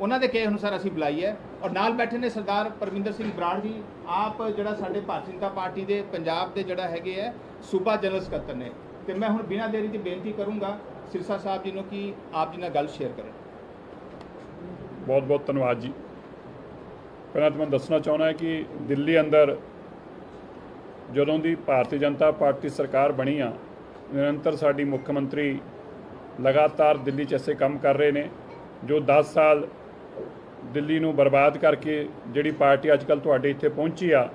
ਉਹਨਾਂ ਦੇ ਕਹੇ ਅਨੁਸਾਰ ਅਸੀਂ ਬੁਲਾਈ ਹੈ। ਔਰ ਨਾਲ ਬੈਠੇ ਨੇ ਸਰਦਾਰ ਪਰਮਿੰਦਰ ਸਿੰਘ ਬਰਾੜ ਜੀ। ਆਪ ਜਿਹੜਾ ਸਾਡੇ ਭਾਰਤੀ ਜਨਤਾ ਪਾਰਟੀ ਦੇ ਪੰਜਾਬ ਦੇ ਜਿਹੜਾ ਹੈਗੇ ਹੈ, ਸੂਬਾ ਜਨਰਲ ਸਕੱਤਰ ਨੇ। ਤੇ ਮੈਂ ਹੁਣ ਬਿਨਾਂ ਦੇਰੀ ਦੀ ਬੇਨਤੀ ਕਰੂੰਗਾ ਸਿਰਸਾ ਸਾਹਿਬ ਜੀ ਨੂੰ ਕਿ ਆਪ ਜੀ ਨਾਲ ਗੱਲ ਸ਼ੇਅਰ ਕਰਨ ਬਹੁਤ ਬਹੁਤ ਧੰਨਵਾਦ ਜੀ। ਪਹਿਲਾਂ ਤੁਹਾਨੂੰ ਦੱਸਣਾ ਚਾਹੁੰਦਾ ਕਿ ਦਿੱਲੀ ਅੰਦਰ ਜਦੋਂ ਦੀ ਭਾਰਤੀ ਜਨਤਾ ਪਾਰਟੀ ਸਰਕਾਰ ਬਣੀ ਆ, ਨਿਰੰਤਰ ਸਾਡੀ ਮੁੱਖ ਮੰਤਰੀ ਲਗਾਤਾਰ ਦਿੱਲੀ 'ਚ ਐਸੇ ਕੰਮ ਕਰ ਰਹੇ ਨੇ, ਜੋ 10 ਸਾਲ ਦਿੱਲੀ ਨੂੰ ਬਰਬਾਦ ਕਰਕੇ ਜਿਹੜੀ ਪਾਰਟੀ ਅੱਜ ਕੱਲ ਤੁਹਾਡੇ ਇੱਥੇ ਪਹੁੰਚੀ ਆ,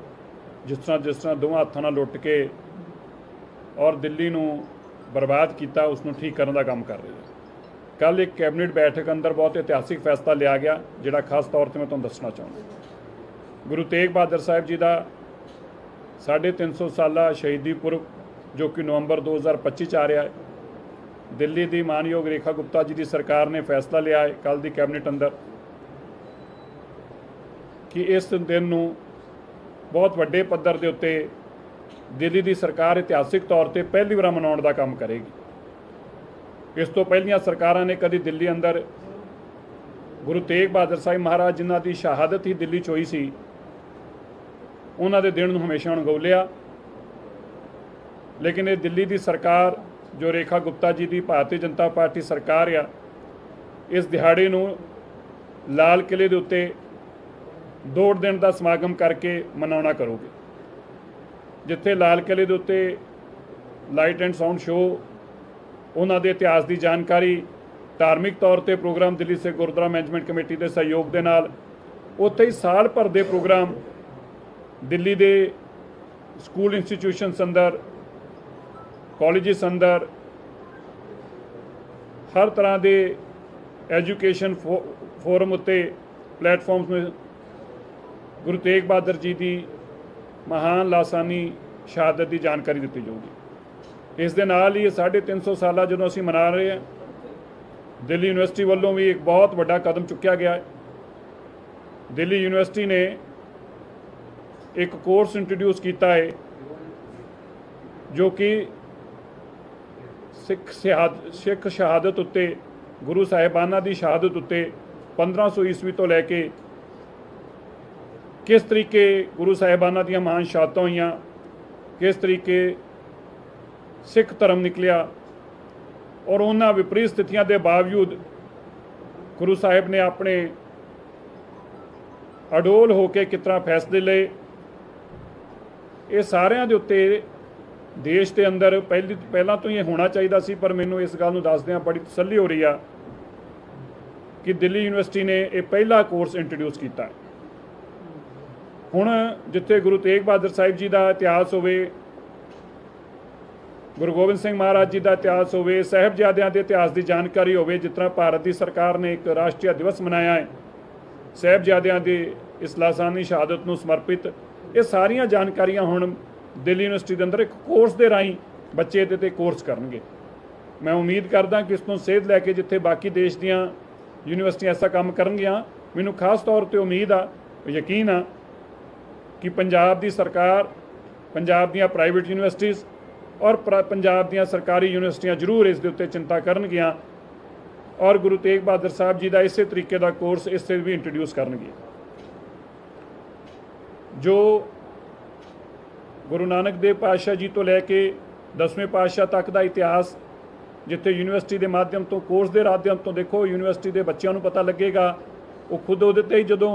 ਜਿਸ ਤਰ੍ਹਾਂ ਜਿਸ ਤਰ੍ਹਾਂ ਦੋਵਾਂ ਹੱਥਾਂ ਨਾਲ ਲੁੱਟ ਕੇ ਔਰ ਦਿੱਲੀ ਨੂੰ ਬਰਬਾਦ ਕੀਤਾ, ਉਸ ਨੂੰ ਠੀਕ ਕਰਨ ਦਾ ਕੰਮ ਕਰ ਰਹੀ ਹੈ ਕੱਲ ਇੱਕ ਕੈਬਨਿਟ ਬੈਠਕ ਅੰਦਰ ਬਹੁਤ ਇਤਿਹਾਸਿਕ ਫੈਸਲਾ ਲਿਆ ਗਿਆ, ਜਿਹੜਾ ਖਾਸ ਤੌਰ ਤੇ ਮੈਂ ਤੁਹਾਨੂੰ ਦੱਸਣਾ ਚਾਹੁੰਦਾ। ਗੁਰੂ ਤੇਗ ਬਹਾਦਰ ਸਾਹਿਬ ਜੀ ਦਾ 350 ਸਾਲਾ ਸ਼ਹੀਦੀ ਪੁਰਬ, ਜੋ ਕਿ ਨਵੰਬਰ 2025 ਚ ਆ ਰਿਹਾ ਹੈ। ਦਿੱਲੀ ਦੀ ਮਾਨਯੋਗ ਰੇਖਾ ਗੁਪਤਾ ਜੀ ਦੀ ਸਰਕਾਰ ਨੇ ਫੈਸਲਾ ਲਿਆ ਹੈ ਕੱਲ ਦੀ ਕੈਬਨਿਟ ਅੰਦਰ। ਕਿ ਇਸ ਦਿਨ ਨੂੰ ਬਹੁਤ ਵੱਡੇ ਪੱਧਰ ਦੇ ਉੱਤੇ ਦਿੱਲੀ ਦੀ ਸਰਕਾਰ ਇਤਿਹਾਸਿਕ ਤੌਰ ਤੇ ਪਹਿਲੀ ਵਾਰ ਮਨਾਉਣ ਦਾ ਕੰਮ ਕਰੇਗੀ। ਇਸ ਤੋਂ ਪਹਿਲੀਆਂ ਸਰਕਾਰਾਂ ਨੇ ਕਦੀ ਦਿੱਲੀ ਅੰਦਰ ਗੁਰੂ ਤੇਗ ਬਹਾਦਰ ਸਾਹਿਬ ਮਹਾਰਾਜ ਜਿਨ੍ਹਾਂ ਦੀ ਸ਼ਹਾਦਤ ਹੀ ਦਿੱਲੀ 'ਚ ਹੋਈ ਸੀ, ਉਹਨਾਂ ਦੇ ਦਿਨ ਨੂੰ ਹਮੇਸ਼ਾ ਅਣਗੌਲਿਆ। ਲੇਕਿਨ ਇਹ ਦਿੱਲੀ ਦੀ ਸਰਕਾਰ, ਜੋ ਰੇਖਾ ਗੁਪਤਾ ਜੀ ਦੀ ਭਾਰਤੀ ਜਨਤਾ ਪਾਰਟੀ ਸਰਕਾਰ ਆ, ਇਸ ਦਿਹਾੜੇ ਨੂੰ ਲਾਲ ਕਿਲੇ ਦੇ ਉੱਤੇ ਦੌੜ ਦਿਨ ਦਾ ਸਮਾਗਮ ਕਰਕੇ ਮਨਾਉਣਾ ਕਰੋਗੇ। ਜਿੱਥੇ ਲਾਲ ਕਿਲੇ ਦੇ ਉੱਤੇ ਲਾਈਟ ਐਂਡ ਸਾਊਂਡ ਸ਼ੋਅ, ਉਹਨਾਂ ਦੇ ਇਤਿਹਾਸ ਦੀ ਜਾਣਕਾਰੀ, ਧਾਰਮਿਕ ਤੌਰ ਤੇ ਪ੍ਰੋਗਰਾਮ ਦਿੱਲੀ ਸੇ ਗੁਰਦੁਆਰਾ ਮੈਨੇਜਮੈਂਟ ਕਮੇਟੀ ਦੇ ਸਹਿਯੋਗ ਦੇ ਨਾਲ, ਉੱਥੇ ਹੀ ਸਾਲ ਭਰ ਦੇ ਪ੍ਰੋਗਰਾਮ ਦਿੱਲੀ ਦੇ ਸਕੂਲ ਇੰਸਟੀਟਿਊਸ਼ਨਸ ਅੰਦਰ, ਕਾਲਜਸ ਅੰਦਰ, ਹਰ ਤਰ੍ਹਾਂ ਦੇ ਐਜੂਕੇਸ਼ਨ ਫੋਰਮ ਉੱਤੇ, ਪਲੇਟਫਾਰਮਸ ਗੁਰੂ ਤੇਗ ਬਹਾਦਰ ਜੀ ਦੀ ਮਹਾਨ ਲਾਸਾਨੀ ਸ਼ਹਾਦਤ ਦੀ ਜਾਣਕਾਰੀ ਦਿੱਤੀ ਜਾਊਗੀ। ਇਸ ਦੇ ਨਾਲ ਹੀ ਇਹ 350 ਸਾਲਾ ਜਦੋਂ ਅਸੀਂ ਮਨਾ ਰਹੇ ਹਾਂ, ਦਿੱਲੀ ਯੂਨੀਵਰਸਿਟੀ ਵੱਲੋਂ ਵੀ ਇੱਕ ਬਹੁਤ ਵੱਡਾ ਕਦਮ ਚੁੱਕਿਆ ਗਿਆ ਹੈ। ਦਿੱਲੀ ਯੂਨੀਵਰਸਿਟੀ ਨੇ ਇੱਕ ਕੋਰਸ ਇੰਟਰੋਡਿਊਸ ਕੀਤਾ ਹੈ, ਜੋ ਕਿ ਸਿੱਖ ਸ਼ਹਾਦਤ ਸਿੱਖ ਸ਼ਹਾਦਤ ਉੱਤੇ, ਗੁਰੂ ਸਾਹਿਬਾਨਾਂ ਦੀ ਸ਼ਹਾਦਤ ਉੱਤੇ 1500 ਈਸਵੀ ਤੋਂ ਲੈ ਕੇ ਕਿਸ ਤਰੀਕੇ ਗੁਰੂ ਸਾਹਿਬਾਨਾਂ ਦੀਆਂ ਮਹਾਨ ਸ਼ਹਾਦਤਾਂ ਹੋਈਆਂ, ਕਿਸ ਤਰੀਕੇ ਸਿੱਖ ਧਰਮ ਨਿਕਲਿਆ ਔਰ ਉਹਨਾਂ ਵਿਪਰੀਤ ਸਥਿਤੀਆਂ ਦੇ ਬਾਵਜੂਦ ਗੁਰੂ ਸਾਹਿਬ ਨੇ ਆਪਣੇ ਅਡੋਲ ਹੋ ਕੇ ਕਿਤਨਾ ਫੈਸਲੇ ਲਏ, ਇਹ ਸਾਰਿਆਂ ਦੇ ਉੱਤੇ ਦੇਸ਼ ਦੇ ਅੰਦਰ ਪਹਿਲੀ, ਪਹਿਲਾਂ ਤੋਂ ਹੀ ਹੋਣਾ ਚਾਹੀਦਾ ਸੀ, ਪਰ ਮੈਨੂੰ ਇਸ ਗੱਲ ਨੂੰ ਦੱਸਦਿਆਂ ਬੜੀ ਤਸੱਲੀ ਹੋ ਰਹੀ ਆ ਕਿ ਦਿੱਲੀ ਯੂਨੀਵਰਸਿਟੀ ਨੇ ਇਹ ਪਹਿਲਾ ਕੋਰਸ ਇੰਟਰੋਡਿਊਸ ਕੀਤਾ ਹੈ। ਹੁਣ ਜਿੱਥੇ ਗੁਰੂ ਤੇਗ ਬਹਾਦਰ ਸਾਹਿਬ ਜੀ ਦਾ ਇਤਿਹਾਸ ਹੋਵੇ, ਗੁਰੂ ਗੋਬਿੰਦ ਸਿੰਘ ਮਹਾਰਾਜ ਜੀ ਦਾ ਇਤਿਹਾਸ ਹੋਵੇ, ਸਹਿਬਜ਼ਾਦਿਆਂ ਦੇ ਇਤਿਹਾਸ ਦੀ ਜਾਣਕਾਰੀ ਹੋਵੇ, ਜਿਸ ਤਰ੍ਹਾਂ ਭਾਰਤ ਦੀ ਸਰਕਾਰ ਨੇ ਇੱਕ ਰਾਸ਼ਟਰੀ ਦਿਵਸ ਮਨਾਇਆ ਹੈ, ਸਹਿਬਜ਼ਾਦਿਆਂ ਦੇ ਇਸ ਲਾਸਾਨੀ ਸ਼ਹਾਦਤ ਨੂੰ ਸਮਰਪਿਤ, ਇਹ ਸਾਰੀਆਂ ਜਾਣਕਾਰੀਆਂ ਹੁਣ ਦਿੱਲੀ ਯੂਨੀਵਰਸਿਟੀ ਦੇ ਅੰਦਰ ਇੱਕ ਕੋਰਸ ਦੇ ਰਾਹੀਂ ਬੱਚੇ ਇਹਦੇ ਤੇ ਕੋਰਸ ਕਰਨਗੇ। ਮੈਂ ਉਮੀਦ ਕਰਦਾ ਕਿ ਇਸ ਤੋਂ ਸੇਧ ਲੈ ਕੇ ਜਿੱਥੇ ਬਾਕੀ ਦੇਸ਼ ਦੀਆਂ ਯੂਨੀਵਰਸਿਟੀਆਂ ਐਸਾ ਕੰਮ ਕਰਨਗੀਆਂ, ਮੈਨੂੰ ਖਾਸ ਤੌਰ ਤੇ ਉਮੀਦ ਆ, ਯਕੀਨ ਆ ਕਿ ਪੰਜਾਬ ਦੀ ਸਰਕਾਰ, ਪੰਜਾਬ ਦੀਆਂ ਪ੍ਰਾਈਵੇਟ ਯੂਨੀਵਰਸਿਟੀਆਂ ਔਰ ਪ੍ਰ- ਪੰਜਾਬ ਦੀਆਂ ਸਰਕਾਰੀ ਯੂਨੀਵਰਸਿਟੀਆਂ ਜ਼ਰੂਰ ਇਸ ਦੇ ਉੱਤੇ ਚਿੰਤਾ ਕਰਨਗੀਆਂ ਔਰ ਗੁਰੂ ਤੇਗ ਬਹਾਦਰ ਸਾਹਿਬ ਜੀ ਦਾ ਇਸੇ ਤਰੀਕੇ ਦਾ ਕੋਰਸ ਇਸ ਤੇ ਵੀ ਇੰਟਰੋਡਿਊਸ ਕਰਨਗੇ ਜੋ ਗੁਰੂ ਨਾਨਕ ਦੇਵ ਪਾਤਸ਼ਾਹ ਜੀ ਤੋਂ ਲੈ ਕੇ 10ਵੇਂ ਪਾਤਸ਼ਾਹ ਤੱਕ ਦਾ ਇਤਿਹਾਸ ਜਿੱਥੇ ਯੂਨੀਵਰਸਿਟੀ ਦੇ ਮਾਧਿਅਮ ਤੋਂ ਕੋਰਸ ਦੇ ਮਾਧਿਅਮ ਤੋਂ ਦੇਖੋ, ਯੂਨੀਵਰਸਿਟੀ ਦੇ ਬੱਚਿਆਂ ਨੂੰ ਪਤਾ ਲੱਗੇਗਾ, ਉਹ ਖੁਦ ਉਹਦੇ ਤੇ ਹੀ ਜਦੋਂ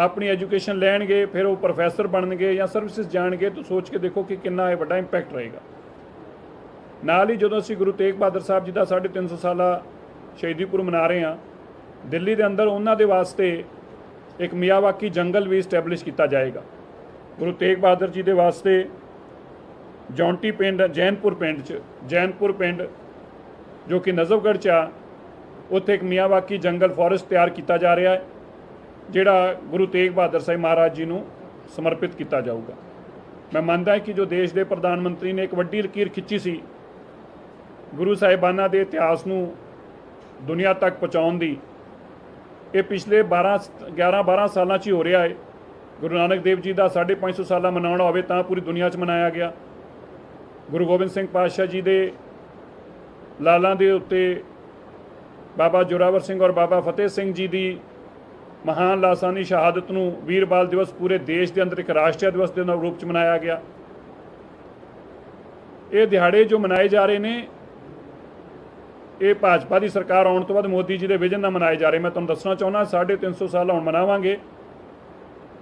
ਆਪਣੀ ਐਜੂਕੇਸ਼ਨ ਲੈਣਗੇ, ਫਿਰ ਉਹ ਪ੍ਰੋਫੈਸਰ ਬਣਨਗੇ ਜਾਂ ਸਰਵਿਸਿਜ਼ ਜਾਣਗੇ, ਤਾਂ ਸੋਚ ਕੇ ਦੇਖੋ ਕਿ ਕਿੰਨਾ ਇਹ ਵੱਡਾ ਇੰਪੈਕਟ ਰਹੇਗਾ। ਨਾਲ ਹੀ ਜਦੋਂ ਅਸੀਂ ਗੁਰੂ ਤੇਗ ਬਹਾਦਰ ਸਾਹਿਬ ਜੀ ਦਾ 350 ਸਾਲਾ ਸ਼ਹੀਦੀ ਪੁਰਬ ਮਨਾ ਰਹੇ ਹਾਂ, ਦਿੱਲੀ ਦੇ ਅੰਦਰ ਉਹਨਾਂ ਦੇ ਵਾਸਤੇ ਇੱਕ ਮਿਆਵਾਕੀ ਜੰਗਲ ਵੀ ਸਟੈਬਲਿਸ਼ ਕੀਤਾ ਜਾਏਗਾ। ਗੁਰੂ ਤੇਗ ਬਹਾਦਰ ਜੀ ਦੇ ਵਾਸਤੇ ਜੌਂਟੀ ਪਿੰਡ, ਜੈਨਪੁਰ ਪਿੰਡ 'ਚ, ਜੈਨਪੁਰ ਪਿੰਡ ਜੋ ਕਿ ਨਜ਼ਫਗੜ੍ਹ 'ਚ ਆ, ਉੱਥੇ ਇੱਕ ਮਿਆਵਾਕੀ ਜੰਗਲ ਫੋਰੈਸਟ ਤਿਆਰ ਕੀਤਾ ਜਾ ਰਿਹਾ ਹੈ। ਜਿਹੜਾ ਗੁਰੂ ਤੇਗ ਬਹਾਦਰ ਸਾਹਿਬ ਮਹਾਰਾਜ ਜੀ ਨੂੰ ਸਮਰਪਿਤ ਕੀਤਾ ਜਾਊਗਾ। ਮੈਂ ਮੰਨਦਾ ਹਾਂ ਕਿ ਜੋ ਦੇਸ਼ ਦੇ ਪ੍ਰਧਾਨ ਮੰਤਰੀ ਨੇ ਇੱਕ ਵੱਡੀ ਲਕੀਰ ਖਿੱਚੀ ਸੀ, ਗੁਰੂ ਸਾਹਿਬਾਨਾਂ ਦੇ ਇਤਿਹਾਸ ਨੂੰ ਦੁਨੀਆ ਤੱਕ ਪਹੁੰਚਾਉਣ ਦੀ, ਇਹ ਪਿਛਲੇ 12 11 12 ਸਾਲਾਂ 'ਚ ਹੀ ਹੋ ਰਿਹਾ ਹੈ। ਗੁਰੂ ਨਾਨਕ ਦੇਵ ਜੀ ਦਾ 550 ਸਾਲਾ ਮਨਾਉਣਾ ਹੋਵੇ ਤਾਂ ਪੂਰੀ ਦੁਨੀਆ 'ਚ ਮਨਾਇਆ ਗਿਆ। ਗੁਰੂ ਗੋਬਿੰਦ ਸਿੰਘ ਪਾਤਸ਼ਾਹ ਜੀ ਦੇ ਲਾਲਾਂ ਦੇ ਉੱਤੇ ਬਾਬਾ ਜੋਰਾਵਰ ਸਿੰਘ ਔਰ ਬਾਬਾ ਫਤਿਹ ਸਿੰਘ ਜੀ ਦੀ ਮਹਾਨ ਲਾਸਾਨੀ ਸ਼ਹਾਦਤ ਨੂੰ ਵੀਰ ਬਾਲ ਦਿਵਸ ਪੂਰੇ ਦੇਸ਼ ਦੇ ਅੰਦਰ ਇੱਕ ਰਾਸ਼ਟਰੀ ਦਿਵਸ ਦੇ ਰੂਪ ਚ ਮਨਾਇਆ ਗਿਆ। ਇਹ ਦਿਹਾੜੇ ਜੋ ਮਨਾਏ ਜਾ ਰਹੇ ਨੇ, ਇਹ ਭਾਜਪਾ ਦੀ ਸਰਕਾਰ ਆਉਣ ਤੋਂ ਬਾਅਦ ਮੋਦੀ ਜੀ ਦੇ ਵਿਜ਼ਨ ਨਾਲ ਮਨਾਏ ਜਾ ਰਹੇ। ਮੈਂ ਤੁਹਾਨੂੰ ਦੱਸਣਾ ਚਾਹੁੰਦਾ 350 ਸਾਲ ਹੁਣ ਮਨਾਵਾਂਗੇ।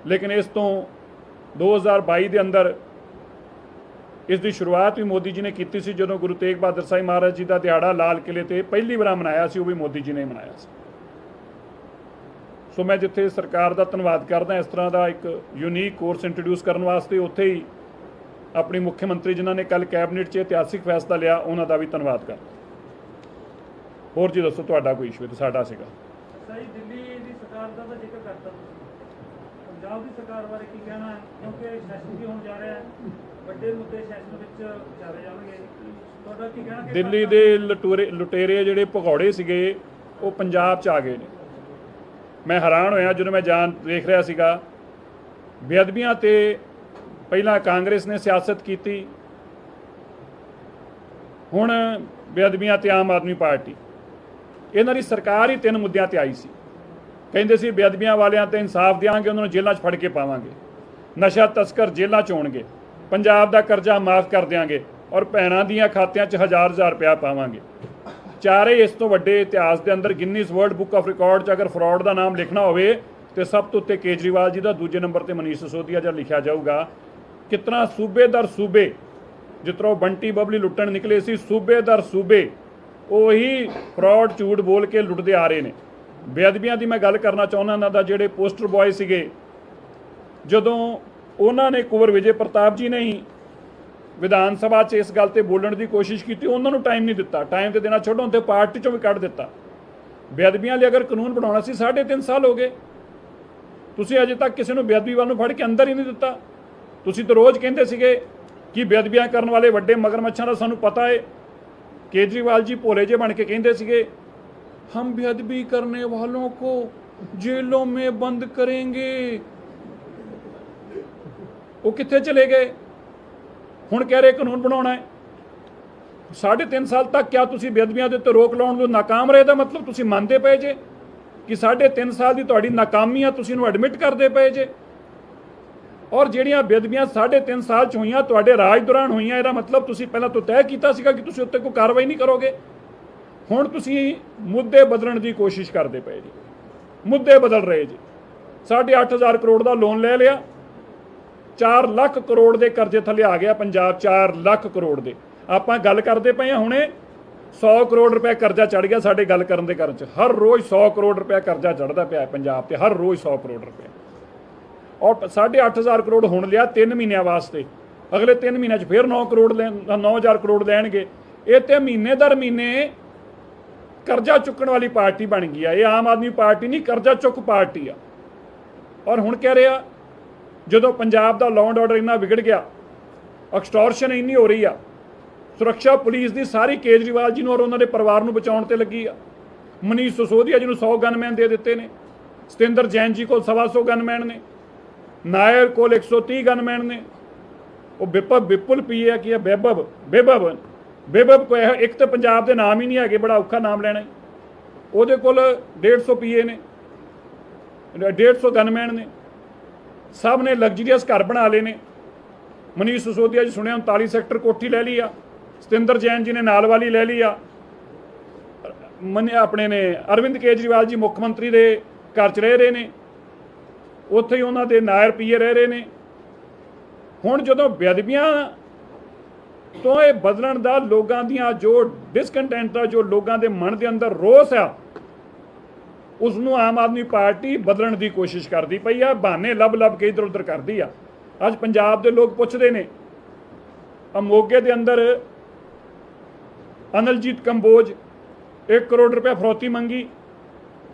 ਲੇਕਿਨ ਇਸ ਤੋਂ 2022 ਦੇ ਅੰਦਰ ਇਸ ਦੀ ਸ਼ੁਰੂਆਤ ਵੀ ਮੋਦੀ ਜੀ ਨੇ ਕੀਤੀ ਸੀ, ਜਦੋਂ ਗੁਰੂ ਤੇਗ ਬਹਾਦਰ ਸਾਹਿਬ ਮਹਾਰਾਜ ਜੀ ਦਾ ਦਿਹਾੜਾ ਲਾਲ ਕਿਲੇ ਤੇ ਪਹਿਲੀ ਵਾਰ ਮਨਾਇਆ ਸੀ, ਉਹ ਵੀ ਮੋਦੀ ਜੀ ਨੇ ਮਨਾਇਆ ਸੀ। ਸੋ ਮੈਂ ਜਿੱਥੇ ਸਰਕਾਰ ਦਾ ਧੰਨਵਾਦ ਕਰਦਾ ਇਸ ਤਰ੍ਹਾਂ ਦਾ ਇੱਕ ਯੂਨੀਕ ਕੋਰਸ ਇੰਟਰੋਡਿਊਸ ਕਰਨ ਵਾਸਤੇ ਉੱਥੇ ਹੀ ਆਪਣੀ ਮੁੱਖ ਮੰਤਰੀ ਜਿਨ੍ਹਾਂ ਨੇ ਕੱਲ ਕੈਬਨਿਟ 'ਚ ਇਤਿਹਾਸਿਕ ਫੈਸਲਾ ਲਿਆ ਉਹਨਾਂ ਦਾ ਵੀ ਧੰਨਵਾਦ ਕਰਦਾ। ਹੋਰ ਜੀ ਦੱਸੋ ਤੁਹਾਡਾ ਕੋਈ ਇਸ਼ੂ ਹੈ ਤੇ ਸਾਡਾ ਸੀਗਾ। ਸਹੀ ਦਿੱਲੀ ਦੀ ਸਰਕਾਰ ਦਾ ਤਾਂ ਜ਼ਿਕਰ ਕਰਤਾ ਪੰਜਾਬ ਦੀ ਸਰਕਾਰ ਬਾਰੇ ਕੀ ਕਹਿਣਾ ਹੈ? ਕਿਉਂਕਿ ਸੈਸ਼ਨ ਵੀ ਹੋਣ ਜਾ ਰਿਹਾ ਹੈ। ਵੱਡੇ ਮੁੱਦੇ ਸੈਸ਼ਨ ਵਿੱਚ ਵਿਚਾਰੇ ਜਾਣਗੇ। ਤੁਹਾਡਾ ਕੀ ਕਹਿਣਾ ਦਿੱਲੀ ਦੇ ਲਟੂਰੇ ਲੁਟੇਰੇ ਜਿਹੜੇ ਭਗੌੜੇ ਸੀਗੇ ਉਹ ਪੰਜਾਬ 'ਚ ਆ ਗਏ ਨੇ। ਮੈਂ ਹੈਰਾਨ ਹੋਇਆ ਜਦੋਂ ਮੈਂ ਜਾਣ ਦੇਖ ਰਿਹਾ ਸੀਗਾ। ਬੇਅਦਬੀਆਂ ਤੇ ਪਹਿਲਾਂ ਕਾਂਗਰਸ ਨੇ ਸਿਆਸਤ ਕੀਤੀ। ਹੁਣ ਬੇਅਦਬੀਆਂ ਤੇ ਆਮ ਆਦਮੀ ਪਾਰਟੀ। ਇਹਨਾਂ ਦੀ ਸਰਕਾਰ ਹੀ ਤਿੰਨ ਮੁੱਦਿਆਂ ਤੇ ਆਈ ਸੀ। ਕਹਿੰਦੇ ਸੀ ਬੇਅਦਬੀਆਂ ਵਾਲਿਆਂ ਤੇ ਇਨਸਾਫ ਦਿਆਂਗੇ, ਉਹਨਾਂ ਨੂੰ ਜੇਲ੍ਹਾਂ 'ਚ ਫੜ ਕੇ ਪਾਵਾਂਗੇ। ਨਸ਼ਾ ਤਸਕਰ ਜੇਲ੍ਹਾਂ 'ਚ ਹੋਣਗੇ। ਪੰਜਾਬ ਦਾ ਕਰਜ਼ਾ ਮਾਫ ਕਰ ਦਿਆਂਗੇ ਔਰ ਭੈਣਾਂ ਦੀਆਂ ਖਾਤਿਆਂ 'ਚ ਹਜ਼ਾਰ ਹਜ਼ਾਰ ਰੁਪਇਆ ਪਾਵਾਂਗੇ। ਚਾਰੇ ਇਸ ਤੋਂ ਵੱਡੇ ਇਤਿਹਾਸ ਦੇ ਅੰਦਰ Guinness World Book of Record 'ਚ ਅਗਰ ਫਰਾਡ ਦਾ ਨਾਮ ਲਿਖਣਾ ਹੋਵੇ, ਤੇ ਸਭ ਤੋਂ ਉੱਤੇ ਕੇਜਰੀਵਾਲ ਜੀ ਦਾ ਦੂਜੇ ਨੰਬਰ ਤੇ ਮਨੀਸ਼ ਸਿਸੋਦੀਆ ਜਦ ਲਿਖਿਆ ਜਾਊਗਾ। ਕਿਤਨਾ ਸੂਬੇਦਾਰ ਸੂਬੇ ਜਿਸ ਤਰ੍ਹਾਂ ਉਹ ਬੰਟੀ ਬਬਲੀ ਲੁੱਟਣ ਨਿਕਲੇ ਸੀ ਸੂਬੇਦਾਰ ਸੂਬੇ, ਉਹੀ ਫਰਾਡ ਝੂਠ ਬੋਲ ਕੇ ਲੁੱਟਦੇ ਆ ਰਹੇ ਨੇ। ਬੇਅਦਬੀਆਂ ਦੀ ਮੈਂ ਗੱਲ ਕਰਨਾ ਚਾਹੁੰਦਾ ਇਹਨਾਂ ਦਾ, ਜਿਹੜੇ ਪੋਸਟਰ ਬॉय ਸੀਗੇ, ਜਦੋਂ ਉਹਨਾਂ ਨੇ ਕੁਵਰ ਵਿਜੇ ਪ੍ਰਤਾਪ ਜੀ ਨੇ ਹੀ ਵਿਧਾਨ ਸਭਾ 'ਚ ਇਸ ਗੱਲ ਤੇ ਬੋਲਣ ਦੀ ਕੋਸ਼ਿਸ਼ ਕੀਤੀ, ਉਹਨਾਂ ਨੂੰ ਟਾਈਮ ਨਹੀਂ ਦਿੱਤਾ। ਟਾਈਮ ਤੇ ਦੇਣਾ ਛੱਡੋ ਤੇ ਪਾਰਟੀ 'ਚੋਂ ਵੀ ਕੱਢ ਦਿੱਤਾ। ਬੇਅਦਬੀਆਂ ਲਈ ਅਗਰ ਕਾਨੂੰਨ ਬਣਾਉਣਾ ਸੀ 3.5 ਸਾਲ ਹੋ ਗਏ। ਤੁਸੀਂ ਅਜੇ ਤੱਕ ਕਿਸੇ ਨੂੰ ਬੇਅਦਬੀ ਵੱਲ ਨੂੰ ਫੜ ਕੇ ਅੰਦਰ ਹੀ ਨਹੀਂ ਦਿੱਤਾ। ਤੁਸੀਂ ਤਾਂ ਰੋਜ਼ ਕਹਿੰਦੇ ਸੀਗੇ ਕਿ ਬੇਅਦਬੀਆਂ ਕਰਨ ਵਾਲੇ ਵੱਡੇ ਮਗਰਮੱਛਾਂ ਦਾ ਸਾਨੂੰ ਪਤਾ ਹੈ ਕੇਜਰੀਵਾਲ ਜੀ ਭੋਲੇ ਜੇ ਬਣ ਕੇ ਕਹਿੰਦੇ ਸੀਗੇ, ਹਮ ਬੇਅਦਬੀ ਕਰਨੇ ਵਾਲੋਂ ਕੋ ਜੇਲੋਂ ਮੇ ਬੰਦ ਕਰਾਂਗੇ। ਉਹ ਕਿੱਥੇ ਚਲੇ ਗਏ? ਹੁਣ ਕਹਿ ਰਹੇ ਕਾਨੂੰਨ ਬਣਾਉਣਾ ਹੈ। ਸਾਢੇ ਤਿੰਨ ਸਾਲ ਤੱਕ ਕਿਆ ਤੁਸੀਂ ਬੇਅਦਬੀਆਂ ਦੇ ਉੱਤੇ ਰੋਕ ਲਾਉਣ ਨੂੰ ਨਾਕਾਮ ਰਹੇ? ਦਾ ਮਤਲਬ ਤੁਸੀਂ ਮੰਨਦੇ ਪਏ ਜੇ ਕਿ ਸਾਢੇ ਤਿੰਨ ਸਾਲ ਦੀ ਤੁਹਾਡੀ ਨਾਕਾਮੀਆਂ ਤੁਸੀਂ ਨੂੰ ਐਡਮਿਟ ਕਰਦੇ ਪਏ ਜੇ। ਔਰ ਜਿਹੜੀਆਂ ਬੇਅਦਬੀਆਂ ਸਾਢੇ ਤਿੰਨ ਸਾਲ ਚ ਹੋਈਆਂ, ਤੁਹਾਡੇ ਰਾਜ ਦੌਰਾਨ ਹੋਈਆਂ, ਇਹਦਾ ਮਤਲਬ ਤੁਸੀਂ ਪਹਿਲਾਂ ਤੋਂ ਤੈਅ ਕੀਤਾ ਸੀਗਾ ਕਿ ਤੁਸੀਂ ਉੱਤੇ ਕੋਈ ਕਾਰਵਾਈ ਨਹੀਂ ਕਰੋਗੇ। ਹੁਣ ਤੁਸੀਂ ਮੁੱਦੇ ਬਦਲਣ ਦੀ ਕੋਸ਼ਿਸ਼ ਕਰਦੇ ਪਏ ਜੀ। ਮੁੱਦੇ ਬਦਲ ਰਹੇ ਜੀ। ਸਾਢੇ ਅੱਠ ਹਜ਼ਾਰ ਕਰੋੜ ਦਾ ਲੋਨ ਲੈ ਲਿਆ। 4 ਲੱਖ ਕਰੋੜ ਦੇ ਕਰਜ਼ੇ ਥੱਲੇ ਆ ਗਿਆ ਪੰਜਾਬ 4 ਲੱਖ ਕਰੋੜ ਦੇ। ਆਪਾਂ ਗੱਲ ਕਰਦੇ ਪਏ ਹਾਂ ਹੁਣੇ 100 ਕਰੋੜ ਰੁਪਏ ਕਰਜ਼ਾ ਚੜ ਗਿਆ ਸਾਡੇ ਗੱਲ ਕਰਨ ਦੇ ਕਰਨ ਚ। ਹਰ ਰੋਜ਼ 100 ਕਰੋੜ ਰੁਪਏ ਕਰਜ਼ਾ ਚੜਦਾ ਪਿਆ ਪੰਜਾਬ ਤੇ, ਹਰ ਰੋਜ਼ 100 ਕਰੋੜ ਰੁਪਏ। ਔਰ 8.5000 ਕਰੋੜ ਹੁਣ ਲਿਆ 3 ਮਹੀਨਿਆਂ ਵਾਸਤੇ। ਅਗਲੇ 3 ਮਹੀਨਿਆਂ 'ਚ ਫਿਰ 9 ਕਰੋੜ ਲੈਣ 9000 ਕਰੋੜ ਲੈਣਗੇ। ਇਹ ਤੇ ਮਹੀਨੇ ਦਰ ਮਹੀਨੇ ਕਰਜ਼ਾ ਚੁੱਕਣ ਵਾਲੀ ਪਾਰਟੀ ਬਣ ਗਈ ਆ। ਇਹ ਆਮ ਆਦਮੀ ਪਾਰਟੀ ਨਹੀਂ, ਕਰਜ਼ਾ ਚੁੱਕ ਪਾਰਟੀ ਆ। ਔਰ ਹੁਣ ਕਹਿ ਰਿਹਾ ਜਦੋਂ ਪੰਜਾਬ ਦਾ ਲਾਅ ਐਂਡ ਆਰਡਰ ਇੰਨਾ ਵਿਗੜ ਗਿਆ ਐਕਸਟੋਰਸ਼ਨ ਇੰਨੀ ਹੋ ਰਹੀ ਆ, ਸੁਰੱਖਿਆ ਪੁਲਿਸ ਦੀ ਸਾਰੀ ਕੇਜਰੀਵਾਲ ਜੀ ਨੂੰ ਔਰ ਉਹਨਾਂ ਦੇ ਪਰਿਵਾਰ ਨੂੰ ਬਚਾਉਣ ਤੇ ਲੱਗੀ ਆ। ਮਨੀਸ਼ ਸਿਸੋਦੀਆ ਜੀ ਨੂੰ 100 ਗਨਮੈਨ ਦੇ ਦਿੱਤੇ ਨੇ, ਸਤਿੰਦਰ ਜੈਨ ਜੀ ਕੋਲ 125 ਗਨਮੈਨ ਨੇ, ਨਾਇਰ ਕੋਲ 130 ਗਨਮੈਨ ਨੇ। ਉਹ ਵਿਪਬ ਵਿਪੁਲ ਪੀਏ ਕੀ ਹੈ ਬੇਬਬ ਬੇਬਬ ਬੇਬਬ ਕੋ ਇੱਕ ਤਾਂ ਪੰਜਾਬ ਦੇ ਨਾਮ ਹੀ ਨਹੀਂ ਹੈਗੇ, ਬੜਾ ਔਖਾ ਨਾਮ ਲੈਣਾ। ਉਹਦੇ ਕੋਲ 150 ਪੀਏ ਨੇ 150 ਗਨਮੈਨ ਨੇ। ਸਭ ਨੇ ਲਗਜ਼ਰੀਅਸ ਘਰ ਬਣਾ ਲਏ ਨੇ। ਮਨੀਸ਼ ਸਸੋਦੀਆ ਜੀ ਸੁਣਿਆ 39 ਸੈਕਟਰ ਕੋਠੀ ਲੈ ਲਈ ਆ। ਸਤਿੰਦਰ ਜੈਨ ਜੀ ਨੇ ਨਾਲ ਵਾਲੀ ਲੈ ਲਈ ਆ। ਮਨ ਆਪਣੇ ਨੇ ਅਰਵਿੰਦ ਕੇਜਰੀਵਾਲ ਜੀ ਮੁੱਖ ਮੰਤਰੀ ਦੇ ਘਰ 'ਚ ਰਹਿ ਰਹੇ ਨੇ। ਉੱਥੇ ਹੀ ਉਹਨਾਂ ਦੇ ਨਾਇਰ ਪੀਏ ਰਹਿ ਰਹੇ ਨੇ। ਹੁਣ ਜਦੋਂ ਬੇਅਦਬੀਆਂ ਤੋਂ ਇਹ ਬਦਲਣ ਦਾ ਲੋਕਾਂ ਦੀਆਂ ਜੋ ਡਿਸਕੰਟੈਂਟ ਆ, ਜੋ ਲੋਕਾਂ ਦੇ ਮਨ ਦੇ ਅੰਦਰ ਰੋਸ ਆ ਉਸ ਨੂੰ ਆਮ ਆਦਮੀ ਪਾਰਟੀ ਬਦਲਣ ਦੀ ਕੋਸ਼ਿਸ਼ ਕਰਦੀ ਪਈ ਆ, ਬਹਾਨੇ ਲੱਭ ਲੱਭ ਕੇ ਇਧਰ ਉਧਰ ਕਰਦੀ ਆ। ਅੱਜ ਪੰਜਾਬ ਦੇ ਲੋਕ ਪੁੱਛਦੇ ਨੇ, ਆ ਦੇ ਅੰਦਰ ਅਨਲਜੀਤ ਕੰਬੋਜ 1 ਕਰੋੜ ਰੁਪਏ ਫਰੋਤੀ ਮੰਗੀ,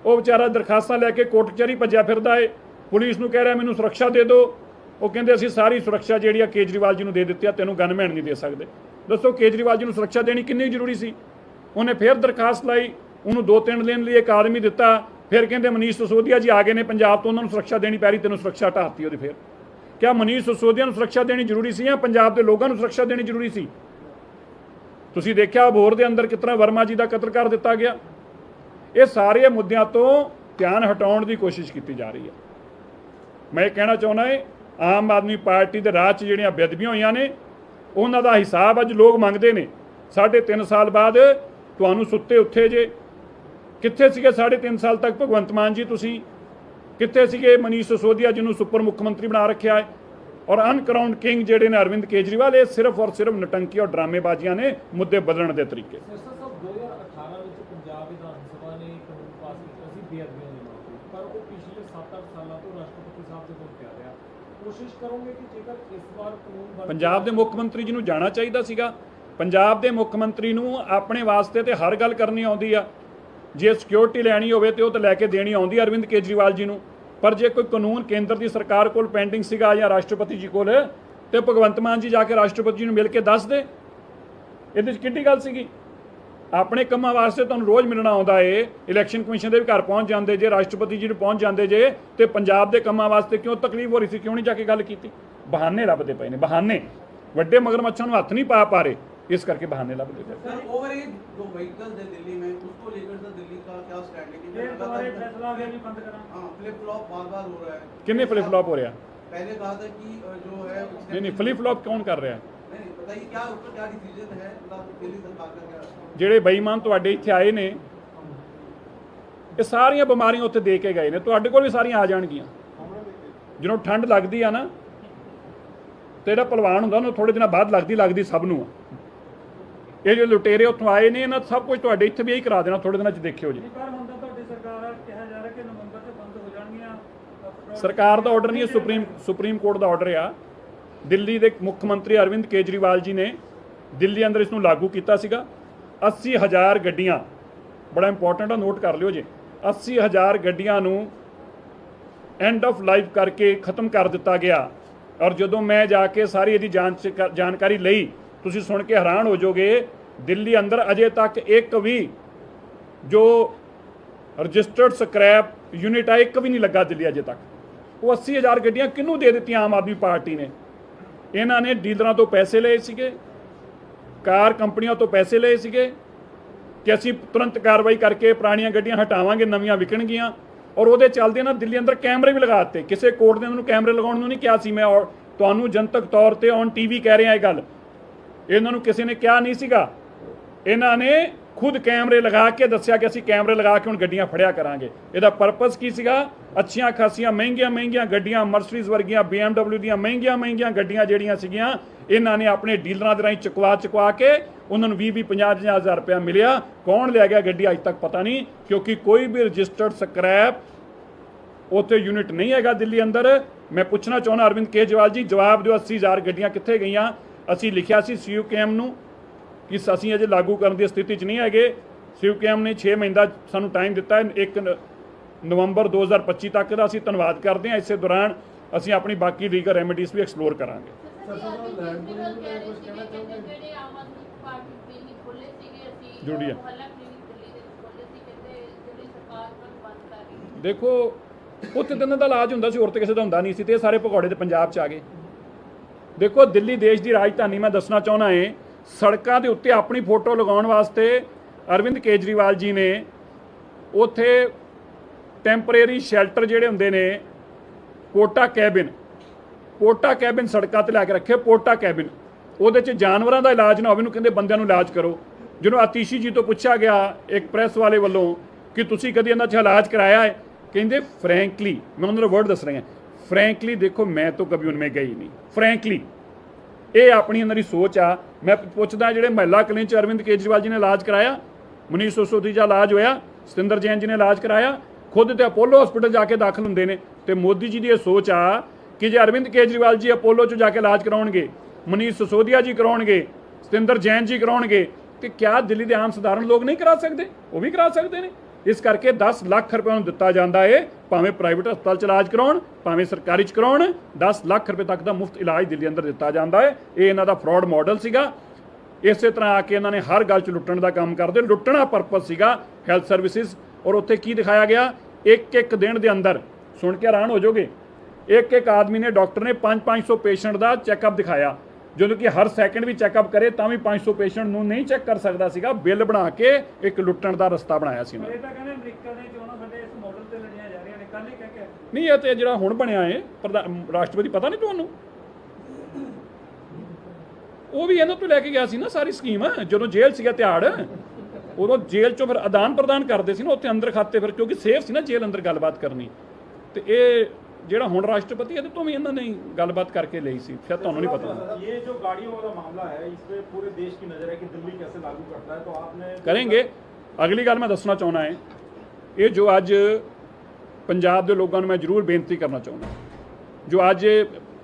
ਉਹ ਵਿਚਾਰਾ ਦਰਖਾਸਤਾਂ ਲੈ ਕੇ ਕੋਰਟ ਕਚਹਿਰੀ ਭੱਜਿਆ ਫਿਰਦਾ ਏ। ਪੁਲਿਸ ਨੂੰ ਕਹਿ ਰਿਹਾ, ਮੈਨੂੰ ਸੁਰੱਖਿਆ ਦੇ ਦਿਓ। ਉਹ ਕਹਿੰਦੇ, ਅਸੀਂ ਸਾਰੀ ਸੁਰੱਖਿਆ ਜਿਹੜੀ ਆ ਕੇਜਰੀਵਾਲ ਜੀ ਨੂੰ ਦੇ ਦਿੱਤੀ ਆ, ਤੈਨੂੰ ਗਨਮੈਨ ਨਹੀਂ ਦੇ ਸਕਦੇ। ਦੱਸੋ, ਕੇਜਰੀਵਾਲ ਜੀ ਨੂੰ ਸੁਰੱਖਿਆ ਦੇਣੀ ਕਿੰਨੀ ਜ਼ਰੂਰੀ ਸੀ? ਉਹਨੇ ਫਿਰ ਦਰਖਾਸਤ ਲਾਈ, ਉਹਨੂੰ ਦੋ ਤਿੰਨ ਦਿਨ ਲਈ ਇੱਕ ਆਦਮੀ ਦਿੱਤਾ। ਫਿਰ ਕਹਿੰਦੇ, ਮਨੀਸ਼ ਸਸੋਦੀਆ ਜੀ ਆ ਗਏ ਨੇ ਪੰਜਾਬ ਤੋਂ, ਉਹਨਾਂ ਨੂੰ ਸੁਰੱਖਿਆ ਦੇਣੀ ਪੈ ਰਹੀ, ਤੈਨੂੰ ਸੁਰੱਖਿਆ ਹਟਾਤੀ ਉਹਦੀ ਫਿਰ। ਕਿਆ ਮਨੀਸ਼ ਸਸੋਦੀਆ ਨੂੰ ਸੁਰੱਖਿਆ ਦੇਣੀ ਜ਼ਰੂਰੀ ਸੀ ਜਾਂ ਪੰਜਾਬ ਦੇ ਲੋਕਾਂ ਨੂੰ ਸੁਰੱਖਿਆ ਦੇਣੀ ਜ਼ਰੂਰੀ ਸੀ? ਤੁਸੀਂ ਦੇਖਿਆ ਅਬੋਹਰ ਦੇ ਅੰਦਰ ਕਿਤਨਾ ਵਰਮਾ ਜੀ ਦਾ ਕਤਲ ਕਰ ਦਿੱਤਾ ਗਿਆ? ਇਹ ਸਾਰੇ ਮੁੱਦਿਆਂ ਤੋਂ ਧਿਆਨ ਹਟਾਉਣ ਦੀ ਕੋਸ਼ਿਸ਼ ਕੀਤੀ ਜਾ ਰਹੀ ਹੈ। ਮੈਂ ਇਹ ਕਹਿਣਾ ਚਾਹੁੰਦਾ ਹਾਂ ਆਮ ਆਦਮੀ ਪਾਰਟੀ ਦੇ ਰਾਜ 'ਚ ਜਿਹੜੀਆਂ ਬੇਅਦਬੀਆਂ ਹੋਈਆਂ ਨੇ, ਉਹਨਾਂ ਦਾ ਹਿਸਾਬ ਅੱਜ ਲੋਕ ਮੰਗਦੇ ਨੇ। ਸਾਢੇ ਤਿੰਨ ਸਾਲ ਬਾਅਦ ਤੁਹਾਨੂੰ ਸੁੱਤੇ ਉੱਥੇ ਜੇ। ਕਿੱਥੇ ਸੀਗੇ? ਸਾਢੇ ਤਿੰਨ ਸਾਲ ਤੱਕ ਭਗਵੰਤ ਮਾਨ ਜੀ ਤੁਸੀਂ ਕਿੱਥੇ ਸੀਗੇ? ਮਨੀਸ਼ ਸਿਸੋਦੀਆ ਜਿਹਨੂੰ ਸੁਪਰ ਮੁੱਖ ਮੰਤਰੀ ਬਣਾ ਰੱਖਿਆ ਹੈ। ਔਰ ਅਨਕਰਾਊਂਡ ਕਿੰਗ ਜਿਹੜੇ ਨੇ ਅਰਵਿੰਦ ਕੇਜਰੀਵਾਲ ਇਹ ਸਿਰਫ ਔਰ ਸਿਰਫ ਨਟੰਕੀ ਔਰ ਡਰਾਮੇਬਾਜ਼ੀਆਂ ਨੇ ਮੁੱਦੇ ਬਦਲਣ ਦੇ ਤਰੀਕੇ। ਸਿਰਸਾ ਸਾਹਿਬ 2018 ਵਿੱਚ ਪੰਜਾਬ ਵਿਧਾਨ ਸਭਾ ਨੇ ਕਾਨੂੰਨ ਪਾਸ ਕੀਤਾ ਸੀ ਬੇਅਦਬੀਆਂ ਦੇ ਮਾਮਲੇ ਪਰ ਉਹ ਪਿਛਲੇ 7-8 ਸਾਲਾਂ ਤੋਂ ਰਾਸ਼ਟਰਪਤੀ ਸਾਹਿਬ ਦੇ ਕੋਲ ਪਿਆ ਰਿਹਾ। ਕੋਸ਼ਿਸ਼ ਕਰੋਗੇ ਕਿ ਜੇਕਰ ਇਸ ਵਾਰ ਕਾਨੂੰਨ ਬਣ ਪੰਜਾਬ ਦੇ ਮੁੱਖ ਮੰਤਰੀ ਜੀ ਨੂੰ ਜਾਣਾ ਚਾਹੀਦਾ ਸੀਗਾ। ਪੰਜਾਬ ਦੇ ਮੁੱਖ ਮੰਤਰੀ ਨੂੰ ਆਪਣੇ ਵਾਸਤੇ ਤੇ ਹਰ ਗੱਲ ਕਰਨੀ ਆਉਂਦੀ ਆ। ਜੇ ਸਿਕਿਉਰਿਟੀ ਲੈਣੀ ਹੋਵੇ ਤੇ ਉਹ ਤਾਂ ਲੈ ਕੇ ਦੇਣੀ ਆਉਂਦੀ ਅਰਵਿੰਦ ਕੇਜਰੀਵਾਲ ਜੀ ਨੂੰ। ਪਰ ਜੇ ਕੋਈ ਕਾਨੂੰਨ ਕੇਂਦਰ ਦੀ ਸਰਕਾਰ ਕੋਲ ਪੈਂਡਿੰਗ ਸੀਗਾ ਜਾਂ ਰਾਸ਼ਟਰਪਤੀ ਜੀ ਕੋਲ, ਤੇ ਭਗਵੰਤ ਮਾਨ ਜੀ ਜਾ ਕੇ ਰਾਸ਼ਟਰਪਤੀ ਜੀ ਨੂੰ ਮਿਲ ਕੇ ਦੱਸ ਦੇ। ਇਹਦੇ 'ਚ ਕਿੱਡੀ ਗੱਲ ਸੀਗੀ? ਆਪਣੇ ਕੰਮਾਂ ਵਾਸਤੇ ਤੁਹਾਨੂੰ ਰੋਜ਼ ਮਿਲਣਾ ਆਉਂਦਾ ਏ ਇਲੈਕਸ਼ਨ ਕਮਿਸ਼ਨ ਦੇ ਵੀ ਘਰ ਪਹੁੰਚ ਜਾਂਦੇ ਜੇ, ਰਾਸ਼ਟਰਪਤੀ ਜੀ ਨੂੰ ਪਹੁੰਚ ਜਾਂਦੇ ਜੇ, ਤੇ ਪੰਜਾਬ ਦੇ ਕੰਮਾਂ ਵਾਸਤੇ ਕਿਉਂ ਤਕਲੀਫ ਹੋ ਰਹੀ ਸੀ, ਕਿਉਂ ਨਹੀਂ ਜਾ ਕੇ ਗੱਲ ਕੀਤੀ? ਬਹਾਨੇ ਲੱਭਦੇ ਪਏ ਨੇ, ਬਹਾਨੇ। ਵੱਡੇ ਮਗਰਮੱਛਾਂ ਨੂੰ ਹੱਥ ਨਹੀਂ ਪਾ ਪਾ ਰਹੇ। इस करके बहाने ला देते हैं जो व्हीकल थे दिल्ली में उसको लेकर सर दिल्ली का क्या स्ट्रैटेजी है फ्लिप फ्लॉप बार बार हो रहा है कितने फ्लिप फ्लॉप हो रहा है पहले कहा था कि जो है नहीं नहीं फ्लिप फ्लॉप कौन कर रहा है ਜਿਹੜੇ ਬੇਈਮਾਨ ਤੁਹਾਡੇ ਇੱਥੇ ਆਏ ਨੇ ਇਹ ਸਾਰੀਆਂ ਬਿਮਾਰੀਆਂ ਉੱਥੇ ਦੇ ਕੇ ਗਏ ਨੇ ਤੁਹਾਡੇ ਕੋਲ ਵੀ ਸਾਰੀਆਂ ਆ ਜਾਣਗੀਆਂ ਜਦੋਂ ਠੰਡ ਲੱਗਦੀ ਆ ਨਾ ਤੇ ਜਿਹੜਾ ਪਹਿਲਵਾਨ ਹੁੰਦਾ ਉਹਨੂੰ ਥੋੜੇ ਦਿਨਾਂ ਬਾਅਦ ਲੱਗਦੀ ਲੱਗਦੀ ਸਭ ਨੂੰ ਆ ਇਹ ਜੋ ਲੁਟੇਰੇ ਉੱਥੋਂ ਆਏ ਨੇ ਇਹਨਾਂ ਸਭ ਕੁਝ ਤੁਹਾਡੇ ਇੱਥੇ ਵੀ ਇਹੀ ਕਰਾ ਦੇਣਾ ਥੋੜੇ ਦਿਨਾਂ 'ਚ ਦੇਖਿਓ ਜੀ। ਸਰਕਾਰ ਦਾ ਆਰਡਰ ਨਹੀਂ ਹੈ ਸੁਪਰੀਮ ਸੁਪਰੀਮ ਕੋਰਟ ਦਾ ਆਰਡਰ ਆ। ਦਿੱਲੀ ਦੇ ਮੁੱਖ ਮੰਤਰੀ ਅਰਵਿੰਦ ਕੇਜਰੀਵਾਲ ਜੀ ਨੇ ਦਿੱਲੀ ਅੰਦਰ ਇਸ ਨੂੰ ਲਾਗੂ ਕੀਤਾ ਸੀਗਾ। 80000 ਗੱਡੀਆਂ ਬੜਾ ਇੰਪੋਰਟੈਂਟ ਆ ਨੋਟ ਕਰ ਲਿਓ ਜੀ। 80000 ਗੱਡੀਆਂ ਨੂੰ ਐਂਡ ਆਫ ਲਾਈਫ ਕਰਕੇ ਖਤਮ ਕਰ ਦਿੱਤਾ ਗਿਆ। ਔਰ ਜਦੋਂ ਮੈਂ ਜਾ ਕੇ ਸਾਰੀ ਇਹਦੀ ਜਾਂਚ ਕਰ- ਜਾਣਕਾਰੀ ਲਈ ਤੁਸੀਂ ਸੁਣ ਕੇ ਹੈਰਾਨ ਹੋ ਜਾਓਗੇ, ਦਿੱਲੀ ਅੰਦਰ ਅਜੇ ਤੱਕ ਇੱਕ ਵੀ ਜੋ ਰਜਿਸਟਰਡ ਸਕ੍ਰੈਪ ਯੂਨਿਟ ਆ, ਇੱਕ ਵੀ ਨਹੀਂ ਲੱਗਾ ਦਿੱਲੀ ਅਜੇ ਤੱਕ। ਉਹ 80000 ਗੱਡੀਆਂ ਕਿਹਨੂੰ ਦੇ ਦਿੱਤੀਆਂ ਆਮ ਆਦਮੀ ਪਾਰਟੀ ਨੇ? ਇਹਨਾਂ ਨੇ ਡੀਲਰਾਂ ਤੋਂ ਪੈਸੇ ਲਏ ਸੀਗੇ, ਕਾਰ ਕੰਪਨੀਆਂ ਤੋਂ ਪੈਸੇ ਲਏ ਸੀਗੇ ਕਿ ਅਸੀਂ ਤੁਰੰਤ ਕਾਰਵਾਈ ਕਰਕੇ ਪੁਰਾਣੀਆਂ ਗੱਡੀਆਂ ਹਟਾਵਾਂਗੇ, ਨਵੀਆਂ ਵਿਕਣਗੀਆਂ। ਔਰ ਉਹਦੇ ਚੱਲਦੇ ਨਾ ਦਿੱਲੀ ਅੰਦਰ ਕੈਮਰੇ ਵੀ ਲਗਾ ਦਿੱਤੇ। ਕਿਸੇ ਕੋਰਟ ਨੇ ਉਹਨੂੰ ਕੈਮਰੇ ਲਗਾਉਣ ਨੂੰ ਨਹੀਂ ਕਿਹਾ ਸੀ, ਮੈਂ ਔਰ ਤੁਹਾਨੂੰ ਜਨਤਕ ਤੌਰ ਤੇ ਔਨ ਟੀਵੀ ਕਹਿ ਰਿਹਾ ਇਹ ਗੱਲ। ਇਹਨਾਂ ਨੂੰ ਕਿਸੇ ਨੇ ਕਿਹਾ ਨਹੀਂ ਸੀਗਾ। ਇਹਨਾਂ ਨੇ ਖੁਦ ਕੈਮਰੇ ਲਗਾ ਕੇ ਦੱਸਿਆ ਕਿ ਅਸੀਂ ਕੈਮਰੇ ਲਗਾ ਕੇ ਹੁਣ ਗੱਡੀਆਂ ਫੜਿਆ ਕਰਾਂਗੇ। ਇਹਦਾ ਪਰਪਸ ਕੀ ਸੀਗਾ? ਅੱਛੀਆਂ ਖਾਸੀਆਂ ਮਹਿੰਗੀਆਂ ਮਹਿੰਗੀਆਂ ਗੱਡੀਆਂ ਮਰਸੀਡੀਜ਼ ਵਰਗੀਆਂ, BMW ਦੀਆਂ ਮਹਿੰਗੀਆਂ ਮਹਿੰਗੀਆਂ ਗੱਡੀਆਂ ਜਿਹੜੀਆਂ ਸੀਗੀਆਂ, ਇਹਨਾਂ ਨੇ ਆਪਣੇ ਡੀਲਰਾਂ ਦੇ ਰਾਹੀਂ ਚੁਕਵਾ ਚੁਕਵਾ ਕੇ ਉਹਨਾਂ ਨੂੰ 20 20 50 ਹਜ਼ਾਰ ਰੁਪਇਆ ਮਿਲਿਆ। ਕੌਣ ਲੈ ਗਿਆ ਗੱਡੀ? ਅੱਜ ਤੱਕ ਪਤਾ ਨਹੀਂ, ਕਿਉਂਕਿ ਕੋਈ ਵੀ ਰਜਿਸਟਰਡ ਸਕ੍ਰੈਪ ਉੱਥੇ ਯੂਨਿਟ ਨਹੀਂ ਹੈਗਾ ਦਿੱਲੀ ਅੰਦਰ। ਮੈਂ ਪੁੱਛਣਾ ਚਾਹੁੰਦਾ ਅਰਵਿੰਦ ਕੇਜਰੀਵਾਲ ਜੀ, ਜਵਾਬ ਦਿਓ 80000 ਗੱਡੀਆਂ ਕਿੱਥੇ ਗਈਆਂ? ਅਸੀਂ ਲਿਖਿਆ ਸੀ ਸੀਯੂਕੇਐਮ ਨੂੰ ਕਿ ਅਸੀਂ ਅਜੇ ਲਾਗੂ ਕਰਨ ਦੀ ਸਥਿਤੀ 'ਚ ਨਹੀਂ ਹੈਗੇ ਸੀਯੂਕੇਐਮ ਨੇ 6 ਮਹੀਨੇ ਦਾ ਸਾਨੂੰ ਟਾਈਮ ਦਿੱਤਾ ਹੈ 1 ਨਵੰਬਰ 2025 ਤੱਕ ਦਾ ਅਸੀਂ ਧੰਨਵਾਦ ਕਰਦੇ ਹਾਂ ਇਸੇ ਦੌਰਾਨ ਅਸੀਂ ਆਪਣੀ ਬਾਕੀ ਲੀਗਲ ਰੈਮੇਡੀਜ਼ ਵੀ ਐਕਸਪਲੋਰ ਕਰਾਂਗੇ ਜੁੜੀਆ ਦੇਖੋ ਉੱਥੇ ਤਾਂ ਦਾ ਇਲਾਜ ਹੁੰਦਾ ਸੀ ਹੋਰ ਤੇ ਕਿਸੇ ਦਾ ਹੁੰਦਾ ਨਹੀਂ ਸੀ ਤੇ ਸਾਰੇ ਭਗੌੜੇ ਤੇ ਪੰਜਾਬ 'ਚ ਆ ਗਏ ਦੇਖੋ, ਦਿੱਲੀ ਦੇਸ਼ ਦੀ ਰਾਜਧਾਨੀ, ਮੈਂ ਦੱਸਣਾ ਚਾਹੁੰਦਾ ਏ ਸੜਕਾਂ ਦੇ ਉੱਤੇ ਆਪਣੀ ਫੋਟੋ ਲਗਾਉਣ ਵਾਸਤੇ ਅਰਵਿੰਦ ਕੇਜਰੀਵਾਲ ਜੀ ਨੇ ਉੱਥੇ ਟੈਂਪਰੇਰੀ ਸ਼ੈਲਟਰ ਜਿਹੜੇ ਹੁੰਦੇ ਨੇ ਕੋਟਾ ਕੈਬਿਨ, ਪੋਟਾ ਕੈਬਿਨ ਸੜਕਾਂ ਤੇ ਲਾ ਕੇ ਰੱਖੇ, ਪੋਟਾ ਕੈਬਿਨ। ਉਹਦੇ 'ਚ ਜਾਨਵਰਾਂ ਦਾ ਇਲਾਜ ਨਾ ਹੋਵੇ ਨੂੰ ਕਹਿੰਦੇ ਬੰਦਿਆਂ ਨੂੰ ਇਲਾਜ ਕਰੋ। ਜਿਹਨੂੰ ਆਤੀਸ਼ੀ ਜੀ ਤੋਂ ਪੁੱਛਿਆ ਗਿਆ, ਇੱਕ ਪ੍ਰੈਸ ਵਾਲੇ ਵੱਲੋਂ, ਕਿ ਤੁਸੀਂ ਕਦੀ ਇਹਨਾਂ 'ਚ ਇਲਾਜ ਕਰਾਇਆ ਹੈ? ਕਹਿੰਦੇ ਫ੍ਰੈਂਕਲੀ ਮੈਂ ਉਹਨਾਂ ਦਾ ਵਰਡ ਦੱਸ ਰਿਹਾ ਫ੍ਰੈਂਕਲੀ ਦੇਖੋ, ਮੈਂ ਤਾਂ ਕभी ਉਨਮੇ ਗਈ ਨਹੀਂ। ਫ੍ਰੈਂਕਲੀ ਇਹ ਆਪਣੀ ਅੰਦਰ ਹੀ ਸੋਚ ਆ। ਮੈਂ ਪੁੱਛਦਾ ਜਿਹੜੇ ਮਹਿਲਾ ਕਲੀਨਿਕ ਚ ਅਰਵਿੰਦ ਕੇਜਰੀਵਾਲ ਜੀ ਨੇ ਇਲਾਜ ਕਰਾਇਆ, ਮਨੀਸ਼ ਸਿਸੋਦੀਆ ਦਾ ਇਲਾਜ ਹੋਇਆ, ਸਤਿੰਦਰ ਜੈਨ ਜੀ ਨੇ ਇਲਾਜ ਕਰਾਇਆ, ਖੁਦ ਤੇ ਅਪੋਲੋ ਹਸਪੀਟਲ ਜਾ ਕੇ ਦਾਖਲ ਹੁੰਦੇ ਨੇ। ਤੇ ਮੋਦੀ ਜੀ ਦੀ ਇਹ ਸੋਚ ਆ ਕਿ ਜੇ ਅਰਵਿੰਦ ਕੇਜਰੀਵਾਲ ਜੀ ਅਪੋਲੋ ਚ ਜਾ ਕੇ ਇਲਾਜ ਕਰਾਉਣਗੇ, ਮਨੀਸ਼ ਸਿਸੋਦੀਆ ਜੀ ਕਰਾਉਣਗੇ, ਸਤਿੰਦਰ ਜੈਨ ਜੀ ਕਰਾਉਣਗੇ, ਤੇ ਕਿਆ ਦਿੱਲੀ ਦੇ ਆਮ ਸਧਾਰਨ ਲੋਕ ਨਹੀਂ ਕਰਾ ਸਕਦੇ? ਉਹ ਵੀ ਕਰਾ ਸਕਦੇ ਨੇ। ਇਸ ਕਰਕੇ 10 ਲੱਖ ਰੁਪਏ ਨੂੰ ਦਿੱਤਾ ਜਾਂਦਾ ਏ, ਭਾਵੇਂ ਪ੍ਰਾਈਵੇਟ ਹਸਪਤਾਲ ਚ ਇਲਾਜ ਕਰਾਉਣ, ਭਾਵੇਂ ਸਰਕਾਰੀ ਚ ਕਰਾਉਣ 10 ਲੱਖ ਰੁਪਏ ਤੱਕ ਦਾ ਮੁਫਤ ਇਲਾਜ ਦਿੱਲੀ ਅੰਦਰ ਦਿੱਤਾ ਜਾਂਦਾ ਏ। ਇਹ ਇਹਨਾਂ ਦਾ ਫਰਾਡ ਮਾਡਲ ਸੀਗਾ। ਇਸੇ ਤਰ੍ਹਾਂ ਆ ਕੇ ਇਹਨਾਂ ਨੇ ਹਰ ਗੱਲ ਚ ਲੁੱਟਣ ਦਾ ਕੰਮ ਕਰਦੇ। ਲੁੱਟਣਾ ਪਰਪਸ ਸੀਗਾ ਹੈਲਥ ਸਰਵਿਸਿਜ਼ ਔਰ ਉੱਥੇ ਕੀ ਦਿਖਾਇਆ ਗਿਆ? ਇੱਕ ਇੱਕ ਦਿਨ ਦੇ ਅੰਦਰ। ਸੁਣ ਕੇ ਹੈਰਾਨ ਹੋ ਜਾਓਗੇ। ਇੱਕ ਇੱਕ ਆਦਮੀ ਨੇ, ਡਾਕਟਰ ਨੇ 5-500 ਪੇਸ਼ੈਂਟ ਦਾ ਚੈੱਕਅਪ ਦਿਖਾਇਆ। ਜਦੋਂ ਕਿ ਹਰ ਸੈਕਿੰਡ ਵੀ ਚੈੱਕਅਪ ਕਰੇ ਤਾਂ ਵੀ 500 ਪੇਸ਼ੈਂਟ ਨੂੰ ਨਹੀਂ ਚੈੱਕ ਕਰ ਸਕਦਾ ਸੀਗਾ। ਬਿੱਲ ਬਣਾ ਕੇ ਇੱਕ ਲੁੱਟਣ ਦਾ ਰਸਤਾ ਬਣਾਇਆ ਸੀ ਉਹਨਾਂ ਇਹ ਤਾਂ ਕਹਿੰਦੇ ਅਮਰੀਕਾ ਦੀਆਂ ਚੋਣਾਂ ਸਾਡੇ ਇਸ ਮਾਡਲ ਤੇ ਲੜੀਆਂ ਜਾ ਰਹੀਆਂ ਨੇ। ਕੱਲ ਹੀ ਕਹਿ ਕੇ ਨਹੀਂ ਇਹ ਤੇ ਜਿਹੜਾ ਹੁਣ ਬਣਿਆ ਏ ਪ੍ਰਧਾਨ ਰਾਸ਼ਟਰਪਤੀ ਪਤਾ ਨਹੀਂ ਤੁਹਾਨੂੰ? ਉਹ ਵੀ ਇਹਨਾਂ ਤੋਂ ਲੈ ਕੇ ਗਿਆ ਸੀ ਨਾ ਸਾਰੀ ਸਕੀਮ ਜਦੋਂ ਜੇਲ੍ਹ ਸੀਗਾ ਤਿਹਾੜ ਉਦੋਂ ਜੇਲ੍ਹ ਚੋਂ ਫਿਰ ਆਦਾਨ ਪ੍ਰਦਾਨ ਕਰਦੇ ਸੀ ਨਾ ਉੱਥੇ ਅੰਦਰ ਖਾਤੇ ਫਿਰ ਕਿਉਂਕਿ ਸੇਫ ਸੀ ਨਾ ਜੇਲ੍ਹ ਅੰਦਰ ਗੱਲਬਾਤ ਕਰਨੀ। ਤੇ ਇਹ ਜਿਹੜਾ ਹੁਣ ਰਾਸ਼ਟਰਪਤੀ ਇਹਦੇ ਤੋਂ ਵੀ ਇਹਨਾਂ ਨੇ ਗੱਲਬਾਤ ਕਰਕੇ ਲਈ ਸੀ ਸ਼ਾਇਦ ਤੁਹਾਨੂੰ ਨਹੀਂ ਪਤਾ ये जो गाड़ियों वाला मामला है इस पे पूरे देश की नजर है कि दिल्ली कैसे लागू करता है तो आपने ਕਰਾਂਗੇ ਅਗਲੀ ਗੱਲ ਮੈਂ ਦੱਸਣਾ ਚਾਹੁੰਦਾ ਹੈ ਇਹ ਜੋ ਅੱਜ ਪੰਜਾਬ ਦੇ ਲੋਕਾਂ ਨੂੰ ਮੈਂ ਜ਼ਰੂਰ ਬੇਨਤੀ ਕਰਨਾ ਚਾਹੁੰਦਾ ਜੋ ਅੱਜ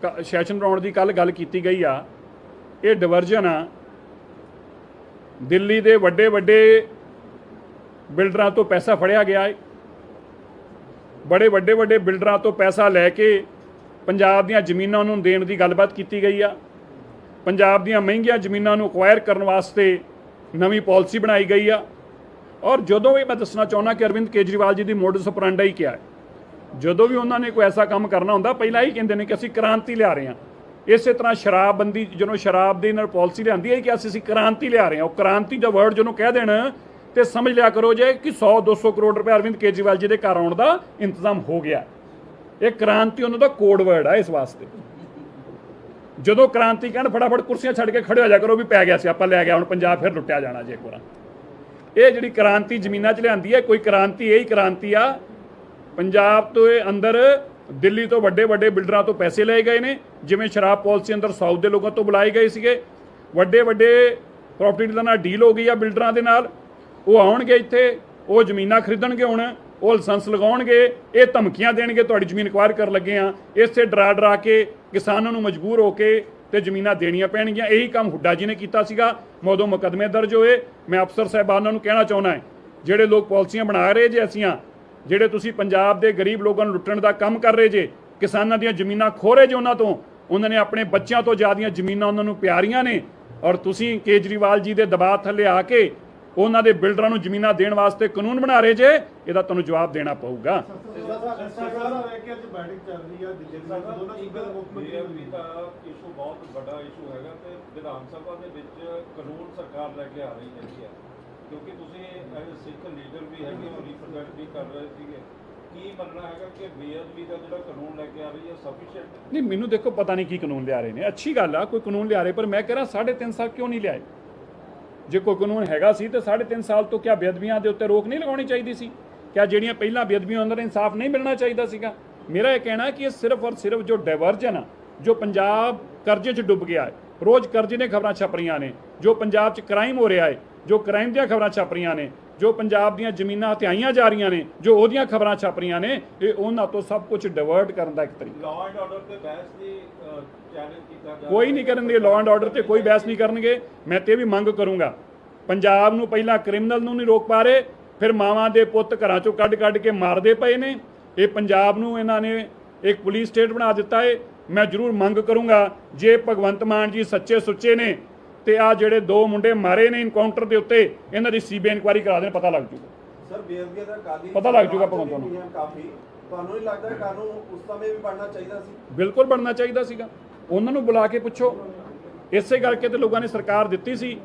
ਕ- ਸੈਸ਼ਨ ਬਣਾਉਣ ਦੀ ਕੱਲ ਗੱਲ ਕੀਤੀ ਗਈ ਆ ਇਹ ਡਿਵਰਜਨ ਆ ਦਿੱਲੀ ਦੇ ਵੱਡੇ ਵੱਡੇ ਬਿਲਡਰਾਂ ਤੋਂ ਪੈਸਾ ਫੜਿਆ ਗਿਆ ਹੈ ਬੜੇ ਵੱਡੇ ਵੱਡੇ ਬਿਲਡਰਾਂ ਤੋਂ ਪੈਸਾ ਲੈ ਕੇ ਪੰਜਾਬ ਦੀਆਂ ਜ਼ਮੀਨਾਂ ਨੂੰ ਦੇਣ ਦੀ ਗੱਲਬਾਤ ਕੀਤੀ ਗਈ ਆ। ਪੰਜਾਬ ਦੀਆਂ ਮਹਿੰਗੀਆਂ ਜ਼ਮੀਨਾਂ ਨੂੰ ਅਕਵਾਇਰ ਕਰਨ ਵਾਸਤੇ ਨਵੀਂ ਪਾਲਿਸੀ ਬਣਾਈ ਗਈ ਆ। ਔਰ ਜਦੋਂ ਵੀ ਮੈਂ ਦੱਸਣਾ ਚਾਹੁੰਦਾ ਕਿ ਅਰਵਿੰਦ ਕੇਜਰੀਵਾਲ ਜੀ ਦੀ ਮੋਡਸ ਆਪਰੈਂਡਾ ਹੀ ਕਿਹਾ ਹੈ? ਜਦੋਂ ਵੀ ਉਹਨਾਂ ਨੇ ਕੋਈ ਐਸਾ ਕੰਮ ਕਰਨਾ ਹੁੰਦਾ, ਪਹਿਲਾਂ ਹੀ ਕਹਿੰਦੇ ਨੇ ਕਿ ਅਸੀਂ ਕ੍ਰਾਂਤੀ ਲਿਆ ਰਹੇ ਹਾਂ। ਇਸੇ ਤਰ੍ਹਾਂ ਸ਼ਰਾਬਬੰਦੀ, ਜਦੋਂ ਸ਼ਰਾਬ ਦੇ ਨਾਲ ਪਾਲਿਸੀ ਲਿਆਂਦੀ ਹੈ ਕਿ ਅਸੀਂ ਅਸੀਂ ਕ੍ਰਾਂਤੀ ਲਿਆ ਰਹੇ ਹਾਂ। ਉਹ ਕ੍ਰਾਂਤੀ ਦਾ ਵਰਡ ਜਦੋਂ ਕਹਿ ਦੇਣ ਤੇ ਸਮਝ ਲਿਆ ਕਰੋ ਜੇ ਕਿ 100 200 ਕਰੋੜ ਰੁਪਏ ਅਰਵਿੰਦ ਕੇਜਰੀਵਾਲ ਜੀ ਦੇ ਘਰ ਆਉਣ ਦਾ ਇੰਤਜ਼ਾਮ ਹੋ ਗਿਆ। ਇਹ ਕ੍ਰਾਂਤੀ ਉਹਨਾਂ ਦਾ ਕੋਡ ਵਰਡ ਆ ਇਸ ਵਾਸਤੇ। ਜਦੋਂ ਕ੍ਰਾਂਤੀ ਕਹਿਣ, ਫਟਾਫਟ ਕੁਰਸੀਆਂ ਛੱਡ ਕੇ ਖੜੇ ਹੋ ਜਾ ਕਰੋ ਵੀ ਪੈ ਗਿਆ ਸੀ, ਆਪਾਂ ਲੈ ਗਿਆ, ਹੁਣ ਪੰਜਾਬ ਫਿਰ ਲੁੱਟਿਆ ਜਾਣਾ ਜੇ ਇੱਕ ਵਾਰ। ਇਹ ਜਿਹੜੀ ਕ੍ਰਾਂਤੀ ਜ਼ਮੀਨਾਂ 'ਚ ਲਿਆਂਦੀ ਹੈ, ਕੋਈ ਕ੍ਰਾਂਤੀ ਇਹ ਹੀ ਕ੍ਰਾਂਤੀ ਆ, ਪੰਜਾਬ ਤੋਂ ਇਹ ਅੰਦਰ ਦਿੱਲੀ ਤੋਂ ਵੱਡੇ ਵੱਡੇ ਬਿਲਡਰਾਂ ਤੋਂ ਪੈਸੇ ਲਏ ਗਏ ਨੇ, ਜਿਵੇਂ ਸ਼ਰਾਬ ਪਾਲਿਸੀ ਅੰਦਰ ਸਾਊਥ ਦੇ ਲੋਕਾਂ ਤੋਂ ਬੁਲਾਏ ਗਏ ਸੀਗੇ। ਵੱਡੇ ਵੱਡੇ ਪ੍ਰਾਪਰਟੀ ਡੀਲਰ ਨਾਲ ਡੀਲ ਹੋ ਗਈ ਆ ਬਿਲਡਰਾਂ ਦੇ ਨਾਲ। ਉਹ ਆਉਣਗੇ ਇੱਥੇ, ਉਹ ਜ਼ਮੀਨਾਂ ਖਰੀਦਣਗੇ ਹੁਣ, ਉਹ ਲਾਇਸੈਂਸ ਲਗਾਉਣਗੇ, ਇਹ ਧਮਕੀਆਂ ਦੇਣਗੇ, ਤੁਹਾਡੀ ਜ਼ਮੀਨ ਅਕਵਾਇਰ ਕਰਨ ਲੱਗੇ ਆ। ਇਸੇ ਡਰਾ ਡਰਾ ਕੇ ਕਿਸਾਨਾਂ ਨੂੰ ਮਜਬੂਰ ਹੋ ਕੇ ਤੇ ਜ਼ਮੀਨਾਂ ਦੇਣੀਆਂ ਪੈਣਗੀਆਂ। ਇਹੀ ਕੰਮ ਹੁੱਡਾ ਜੀ ਨੇ ਕੀਤਾ ਸੀਗਾ। ਮੈਂ ਉਦੋਂ ਮੁਕੱਦਮੇ ਦਰਜ ਹੋਏ। ਮੈਂ ਅਫਸਰ ਸਾਹਿਬਾਨਾਂ ਨੂੰ ਕਹਿਣਾ ਚਾਹੁੰਦਾ ਹਾਂ, ਜਿਹੜੇ ਲੋਕ ਪਾਲਿਸੀਆਂ ਬਣਾ ਰਹੇ ਜੇ ਅਸੀਂ ਜਿਹੜੇ ਤੁਸੀਂ ਪੰਜਾਬ ਦੇ ਗਰੀਬ ਲੋਕਾਂ ਨੂੰ ਲੁੱਟਣ ਦਾ ਕੰਮ ਕਰ ਰਹੇ ਜੇ, ਕਿਸਾਨਾਂ ਦੀਆਂ ਜ਼ਮੀਨਾਂ ਖੋਹ ਰਹੇ ਜੇ ਉਹਨਾਂ ਤੋਂ, ਉਹਨਾਂ ਨੇ ਆਪਣੇ ਬੱਚਿਆਂ ਤੋਂ ਜ਼ਿਆਦੀਆਂ ਜ਼ਮੀਨਾਂ ਉਹਨਾਂ ਨੂੰ ਪਿਆਰੀਆਂ ਨੇ। ਔਰ ਤੁਸੀਂ ਕੇਜਰੀਵਾਲ ਜੀ ਦੇ ਦਬਾਅ ਥੱਲੇ ਆ ਕੇ ਉਹਨਾਂ ਦੇ ਬਿਲਡਰਾਂ ਨੂੰ ਜ਼ਮੀਨਾਂ ਦੇਣ ਵਾਸਤੇ ਕਾਨੂੰਨ ਬਣਾ ਰਹੇ ਜੇ ਇਹਦਾ ਤੁਹਾਨੂੰ ਜਵਾਬ ਦੇਣਾ ਪਊਗਾ। ਕਿ ਅੱਜ ਬੈਠਕ ਚੱਲ ਰਹੀ ਹੈ ਦਿੱਲੀ ਦੇ ਵਿੱਚ ਦੋਨਾਂ ਸੂਬਿਆਂ ਦੇ ਮੁੱਖ ਮੰਤਰੀ ਬੇਅਦਬੀ ਦਾ ਇਸ਼ੂ ਬਹੁਤ ਵੱਡਾ ਇਸ਼ੂ ਹੈਗਾ ਤੇ ਵਿਧਾਨ ਸਭਾ ਦੇ ਵਿੱਚ ਕਾਨੂੰਨ ਸਰਕਾਰ ਲੈ ਕੇ ਆ ਰਹੀ ਹੈਗੀ ਆ ਕਿਉਂਕਿ ਤੁਸੀਂ ਐਜ਼ ਸਿੱਖ ਲੀਡਰ ਵੀ ਹੈਗੇ ਹੋ ਰਿਪਰੈਜ਼ੈਂਟ ਵੀ ਕਰ ਰਹੇ ਸੀਗੇ ਕੀ ਮੰਨਣਾ ਹੈਗਾ ਕਿ ਬੇਅਦਬੀ ਦਾ ਜਿਹੜਾ ਕਾਨੂੰਨ ਲੈ ਕੇ ਆ ਰਹੀ ਹੈ ਸਫੀਸ਼ੀਐਂਟ ਨਹੀਂ ਮੈਨੂੰ ਦੇਖੋ ਪਤਾ ਨਹੀਂ ਕੀ ਕਾਨੂੰਨ ਲਿਆ ਰਹੇ ਨੇ। ਅੱਛੀ ਗੱਲ ਆ ਕੋਈ ਕਾਨੂੰਨ ਲਿਆ ਰਹੇ ਪਰ ਮੈਂ ਕਹਿ ਰਿਹਾ 3.5 ਸਾਲ ਕਿਉਂ ਨਹੀਂ ਲਿਆਏ? ਜੇ ਕੋਈ ਕਾਨੂੰਨ ਹੈਗਾ ਸੀ ਤੇ 3.5 ਸਾਲ ਤੋਂ ਕਿਆ ਬੇਅਦਬੀਆਂ ਦੇ ਉੱਤੇ ਰੋਕ ਨਹੀਂ ਲਗਾਉਣੀ ਚਾਹੀਦੀ ਸੀ? ਕਿਆ ਜਿਹੜੀਆਂ ਪਹਿਲਾਂ ਬੇਅਦਬੀਆਂ ਉਹਨਾਂ ਦਾ ਇਨਸਾਫ ਨਹੀਂ ਮਿਲਣਾ ਚਾਹੀਦਾ ਸੀਗਾ? ਮੇਰਾ ਇਹ ਕਹਿਣਾ ਕਿ ਇਹ ਸਿਰਫ ਔਰ ਸਿਰਫ ਜੋ ਡਾਇਵਰਜਨ ਆ ਜੋ ਪੰਜਾਬ ਕਰਜ਼ੇ 'ਚ ਡੁੱਬ ਗਿਆ ਹੈ, ਰੋਜ਼ ਕਰਜ਼ੇ ਦੀਆਂ ਖਬਰਾਂ ਛਪ ਰਹੀਆਂ ਨੇ, ਜੋ ਪੰਜਾਬ 'ਚ ਕ੍ਰਾਈਮ ਹੋ ਰਿਹਾ ਹੈ, ਜੋ ਕ੍ਰਾਈਮ ਦੀਆਂ ਖਬਰਾਂ ਛਪ ਰਹੀਆਂ ਨੇ, ਜੋ ਪੰਜਾਬ ਦੀਆਂ ਜ਼ਮੀਨਾਂ ਹਥਿਆਈਆਂ ਜਾ ਰਹੀਆਂ ਨੇ, ਜੋ ਉਹਦੀਆਂ ਖਬਰਾਂ ਛਪ ਰਹੀਆਂ ਨੇ, ਇਹ ਉਹਨਾਂ ਤੋਂ ਸਭ ਕੁਝ ਡਿਵਰਟ ਕਰਨ ਦਾ ਇੱਕ ਤਰੀਕਾ ਲਾਅ ਐਂਡ ਆਰਡਰ ਤੇ ਬਹਿਸ ਦੀ ਕੋਈ ਨਹੀਂ ਕਰਨਗੇ ਲਾਅ ਐਂਡ ਆਰਡਰ ਤੇ ਕੋਈ ਬਹਿਸ ਨਹੀਂ ਕਰਨਗੇ। ਮੈਂ ਤੇ ਵੀ ਮੰਗ ਕਰੂੰਗਾ ਪੰਜਾਬ ਨੂੰ ਪਹਿਲਾਂ ਕ੍ਰਿਮੀਨਲ ਨੂੰ ਨਹੀਂ ਰੋਕ ਪਾ ਰਹੇ ਫਿਰ ਮਾਵਾਂ ਦੇ ਪੁੱਤ ਘਰਾਂ ਚੋਂ ਕੱਢ ਕੱਢ ਕੇ ਮਾਰਦੇ ਪਏ ਨੇ। ਇਹ ਪੰਜਾਬ ਨੂੰ ਇਹਨਾਂ ਨੇ ਇੱਕ ਪੁਲਿਸ ਸਟੇਟ ਬਣਾ ਦਿੱਤਾ ਹੈ ਮੈਂ ਜ਼ਰੂਰ ਮੰਗ ਕਰੂੰਗਾ ਜੇ ਭਗਵੰਤ ਮਾਨ ਜੀ ਸੱਚੇ ਸੁੱਚੇ ਨੇ ਤੇ ਆ ਜਿਹੜੇ ਦੋ ਮੁੰਡੇ ਮਾਰੇ ਨੇ ਇਨਕਾਊਂਟਰ ਦੇ ਉੱਤੇ ਇਹਨਾਂ ਦੀ ਸੀਬੀਆਈ ਇਨਕੁਆਇਰੀ ਕਰਾ ਦੇਣ ਪਤਾ ਲੱਗ ਜੂਗਾ। ਸਰ ਬੇਅਦਬੀਆਂ ਦਾ ਕਾਲੀ ਪਤਾ ਲੱਗ ਜਾਊਗਾ ਭਗਵੰਤ ਨੂੰ। ਕਾਫੀ। ਤੁਹਾਨੂੰ ਨਹੀਂ ਲੱਗਦਾ ਕਾਨੂੰਨ ਉਸ ਸਮੇਂ ਵੀ ਬਣਨਾ ਚਾਹੀਦਾ ਸੀ? ਬਿਲਕੁਲ ਬਣਨਾ ਚਾਹੀਦਾ ਸੀਗਾ। ਉਹਨਾਂ ਨੂੰ ਬੁਲਾ ਕੇ ਪੁੱਛੋ। ਇਸੇ ਕਰਕੇ ਤੇ ਲੋਕਾਂ ਨੇ ਸਰਕਾਰ ਦਿੱਤੀ ਸੀ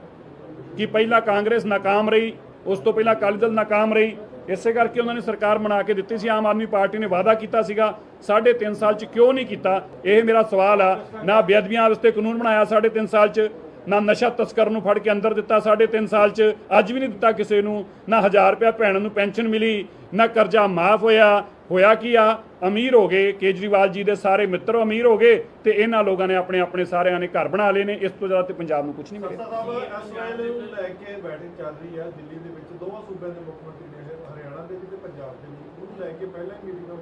ਕਿ ਪਹਿਲਾਂ ਕਾਂਗਰਸ ਨਾਕਾਮ ਰਹੀ, ਉਸ ਤੋਂ ਪਹਿਲਾਂ ਅਕਾਲੀ ਦਲ ਨਾਕਾਮ ਰਹੀ। ਇਸੇ ਕਰਕੇ ਉਹਨਾਂ ਨੇ ਸਰਕਾਰ ਬਣਾ ਕੇ ਦਿੱਤੀ ਸੀ। ਆਮ ਆਦਮੀ ਪਾਰਟੀ ਨੇ ਵਾਅਦਾ ਕੀਤਾ ਸੀਗਾ, ਸਾਢੇ ਤਿੰਨ ਸਾਲ ਚ ਕਿਉਂ ਨਹੀਂ ਕੀਤਾ? ਇਹ ਮੇਰਾ ਸਵਾਲ ਆ। ਨਾ ਬੇਅਦਬੀਆਂ ਵਾਸਤੇ ਕਾਨੂੰਨ ਬਣਾਇਆ ਸਾਢੇ ਤਿੰਨ ਸਾਲ ਚ, ਨਾ ਨਸ਼ਾ ਤਸਕਰ ਨੂੰ ਫੜ ਕੇ ਅੰਦਰ ਦਿੱਤਾ ਸਾਢੇ ਤਿੰਨ ਸਾਲ ਚ, ਅੱਜ ਵੀ ਨਹੀਂ ਦਿੱਤਾ ਕਿਸੇ ਨੂੰ। ਨਾ 1000 ਰੁਪਇਆ ਭੈਣ ਨੂੰ ਪੈਨਸ਼ਨ ਮਿਲੀ, ਨਾ ਕਰਜ਼ਾ ਮਾਫ ਹੋਇਆ ਹੋਇਆ ਕੀ ਆ? ਅਮੀਰ ਹੋ ਗਏ ਕੇਜਰੀਵਾਲ ਜੀ ਦੇ ਸਾਰੇ ਮਿੱਤਰ ਅਮੀਰ ਹੋ ਗਏ ਤੇ ਇਹਨਾਂ ਲੋਕਾਂ ਨੇ ਆਪਣੇ ਆਪਣੇ ਸਾਰਿਆਂ ਨੇ ਘਰ ਬਣਾ ਲਏ ਨੇ। ਇਸ ਤੋਂ ਜ਼ਿਆਦਾ ਤੇ ਪੰਜਾਬ ਨੂੰ ਕੁਝ ਨਹੀਂ ਮਿਲਿਆ। ਸਾਹਿਬ ਇਸ ਵੇਲੇ ਨੂੰ ਲੈ ਕੇ ਬੈਠਕ ਚੱਲ ਰਹੀ ਹੈ ਦਿੱਲੀ ਦੇ ਵਿੱਚ। ਦੋਵਾਂ ਸੂਬਿਆਂ ਦੇ ਮੁੱਖ ਮੰਤਰੀ ਨੇ ਹਰਿਆਣਾ ਦੇ ਵੀ ਤੇ ਪੰਜਾਬ ਦੇ ਵੀ। ਉਹਨੂੰ ਲੈ ਕੇ ਪਹਿਲਾਂ ਹੀ ਮੀਟਿੰਗ ਹੋਈ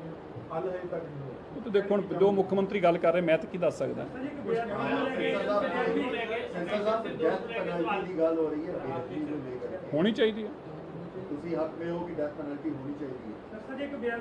ਹੱਲ ਹਜੇ ਤੱਕ ਨਹੀਂ ਹੋਇਆ। ਉਹ ਤਾਂ ਦੇਖੋ ਹੁਣ ਦੋ ਮੁੱਖ ਮੰਤਰੀ ਗੱਲ ਕਰ ਰਹੇ ਮੈਂ ਤਾਂ ਕੀ ਦੱਸ ਸਕਦਾ? ਹੋਣੀ ਚਾਹੀਦੀ ਹੈ। ਤੁਸੀਂ ਹੱਕ ਹੋ ਕਿ ਡੈਥ ਪੈਨਲਟੀ ਹੋਣੀ ਚਾਹੀਦੀ ਹੈ।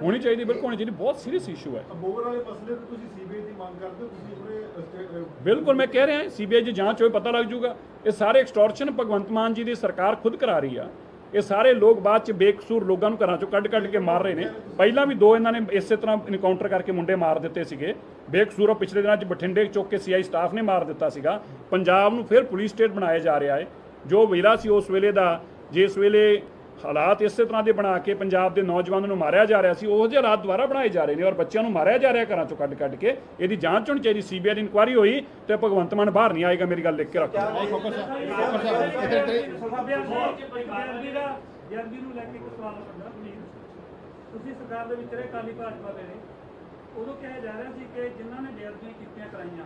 ਹੋਣੀ ਚਾਹੀਦੀ ਬਿਲਕੁਲ ਹੋਣੀ ਚਾਹੀਦੀ ਬਹੁਤ ਸੀਰੀਅਸ ਇਸ਼ੂ ਹੈ। ਅਬੋਗਰ ਵਾਲੇ ਮਸਲੇ ਤੇ ਤੁਸੀਂ ਸੀਬੀਆਈ ਦੀ ਮੰਗ ਕਰਦੇ ਹੋ ਤੁਸੀਂ ਸਟੇਟ ਬਿਲਕੁਲ ਮੈਂ ਕਹਿ ਰਿਹਾ ਸੀਬੀਆਈ ਦੀ ਜਾਂਚ ਹੋਏ ਪਤਾ ਲੱਗ ਜਾਊਗਾ। ਇਹ ਸਾਰੇ ਐਕਸਟੋਰਸ਼ਨ ਭਗਵੰਤ ਮਾਨ ਜੀ ਦੀ ਸਰਕਾਰ ਖੁਦ ਕਰਾ ਰਹੀ ਆ। ਇਹ ਸਾਰੇ ਲੋਕ ਬਾਅਦ ਚ ਬੇਕਸੂਰ ਲੋਕਾਂ ਨੂੰ ਘਰਾਂ ਚੋਂ ਕੱਢ ਕੱਢ ਕੇ ਮਾਰ ਰਹੇ ਨੇ। ਪਹਿਲਾਂ ਵੀ ਦੋ ਇਹਨਾਂ ਨੇ ਇਸੇ ਤਰ੍ਹਾਂ ਇਨਕਾਊਂਟਰ ਕਰਕੇ ਮੁੰਡੇ ਮਾਰ ਦਿੱਤੇ ਸੀਗੇ। ਬੇਕਸੂਰ ਪਿਛਲੇ ਦਿਨਾਂ ਚ ਬਠਿੰਡੇ ਚੁੱਕ ਕੇ ਸੀਆਈ ਸਟਾਫ ਨੇ ਮਾਰ ਦਿੱਤਾ ਸੀਗਾ। ਪੰਜਾਬ ਨੂੰ ਫਿਰ ਪੁਲਿਸ ਸਟੇਟ ਬਣਾਇਆ ਜਾ ਰਿਹਾ ਹੈ। ਜੋ ਵੇਲਾ ਸੀ ਉਸ ਵੇਲੇ ਦਾ ਜਿਸ ਵੇਲੇ ਹਾਲਾਤ ਇਸੇ ਤਰ੍ਹਾਂ ਦੇ ਬਣਾ ਕੇ ਪੰਜਾਬ ਦੇ ਨੌਜਵਾਨਾਂ ਨੂੰ ਮਾਰਿਆ ਜਾ ਰਿਹਾ ਸੀ। ਉਹੋ ਜਿਹੇ ਹਾਲਾਤ ਦੁਬਾਰਾ ਬਣਾਏ ਜਾ ਰਹੇ ਨੇ ਔਰ ਬੱਚਿਆਂ ਨੂੰ ਮਾਰਿਆ ਜਾ ਰਿਹਾ ਘਰਾਂ ਚੋਂ ਕੱਢ ਕੱਢ ਕੇ। ਇਹਦੀ ਜਾਂਚ ਹੋਣੀ ਚਾਹੀਦੀ। ਸੀਬੀਆਈ ਦੀ ਇਨਕੁਆਇਰੀ ਹੋਈ ਤੇ ਭਗਵੰਤ ਮਾਨ ਬਾਹਰ ਨਹੀਂ ਆਏਗਾ। ਮੇਰੀ ਗੱਲ ਲਿਖ ਕੇ ਰੱਖੋ ਤੁਸੀਂ ਸਰਕਾਰ ਦੇ ਵਿੱਚ ਰਹੇ ਕਾਲੀ ਭਾਜਪਾ ਦੇ ਨੇ ਉਦੋਂ ਕਿਹਾ ਜਾ ਰਿਹਾ ਸੀ ਕਿ ਜਿਨ੍ਹਾਂ ਨੇ ਬੇਅਦਬੀਆਂ ਕੀਤੀਆਂ ਕਰਾਈਆਂ।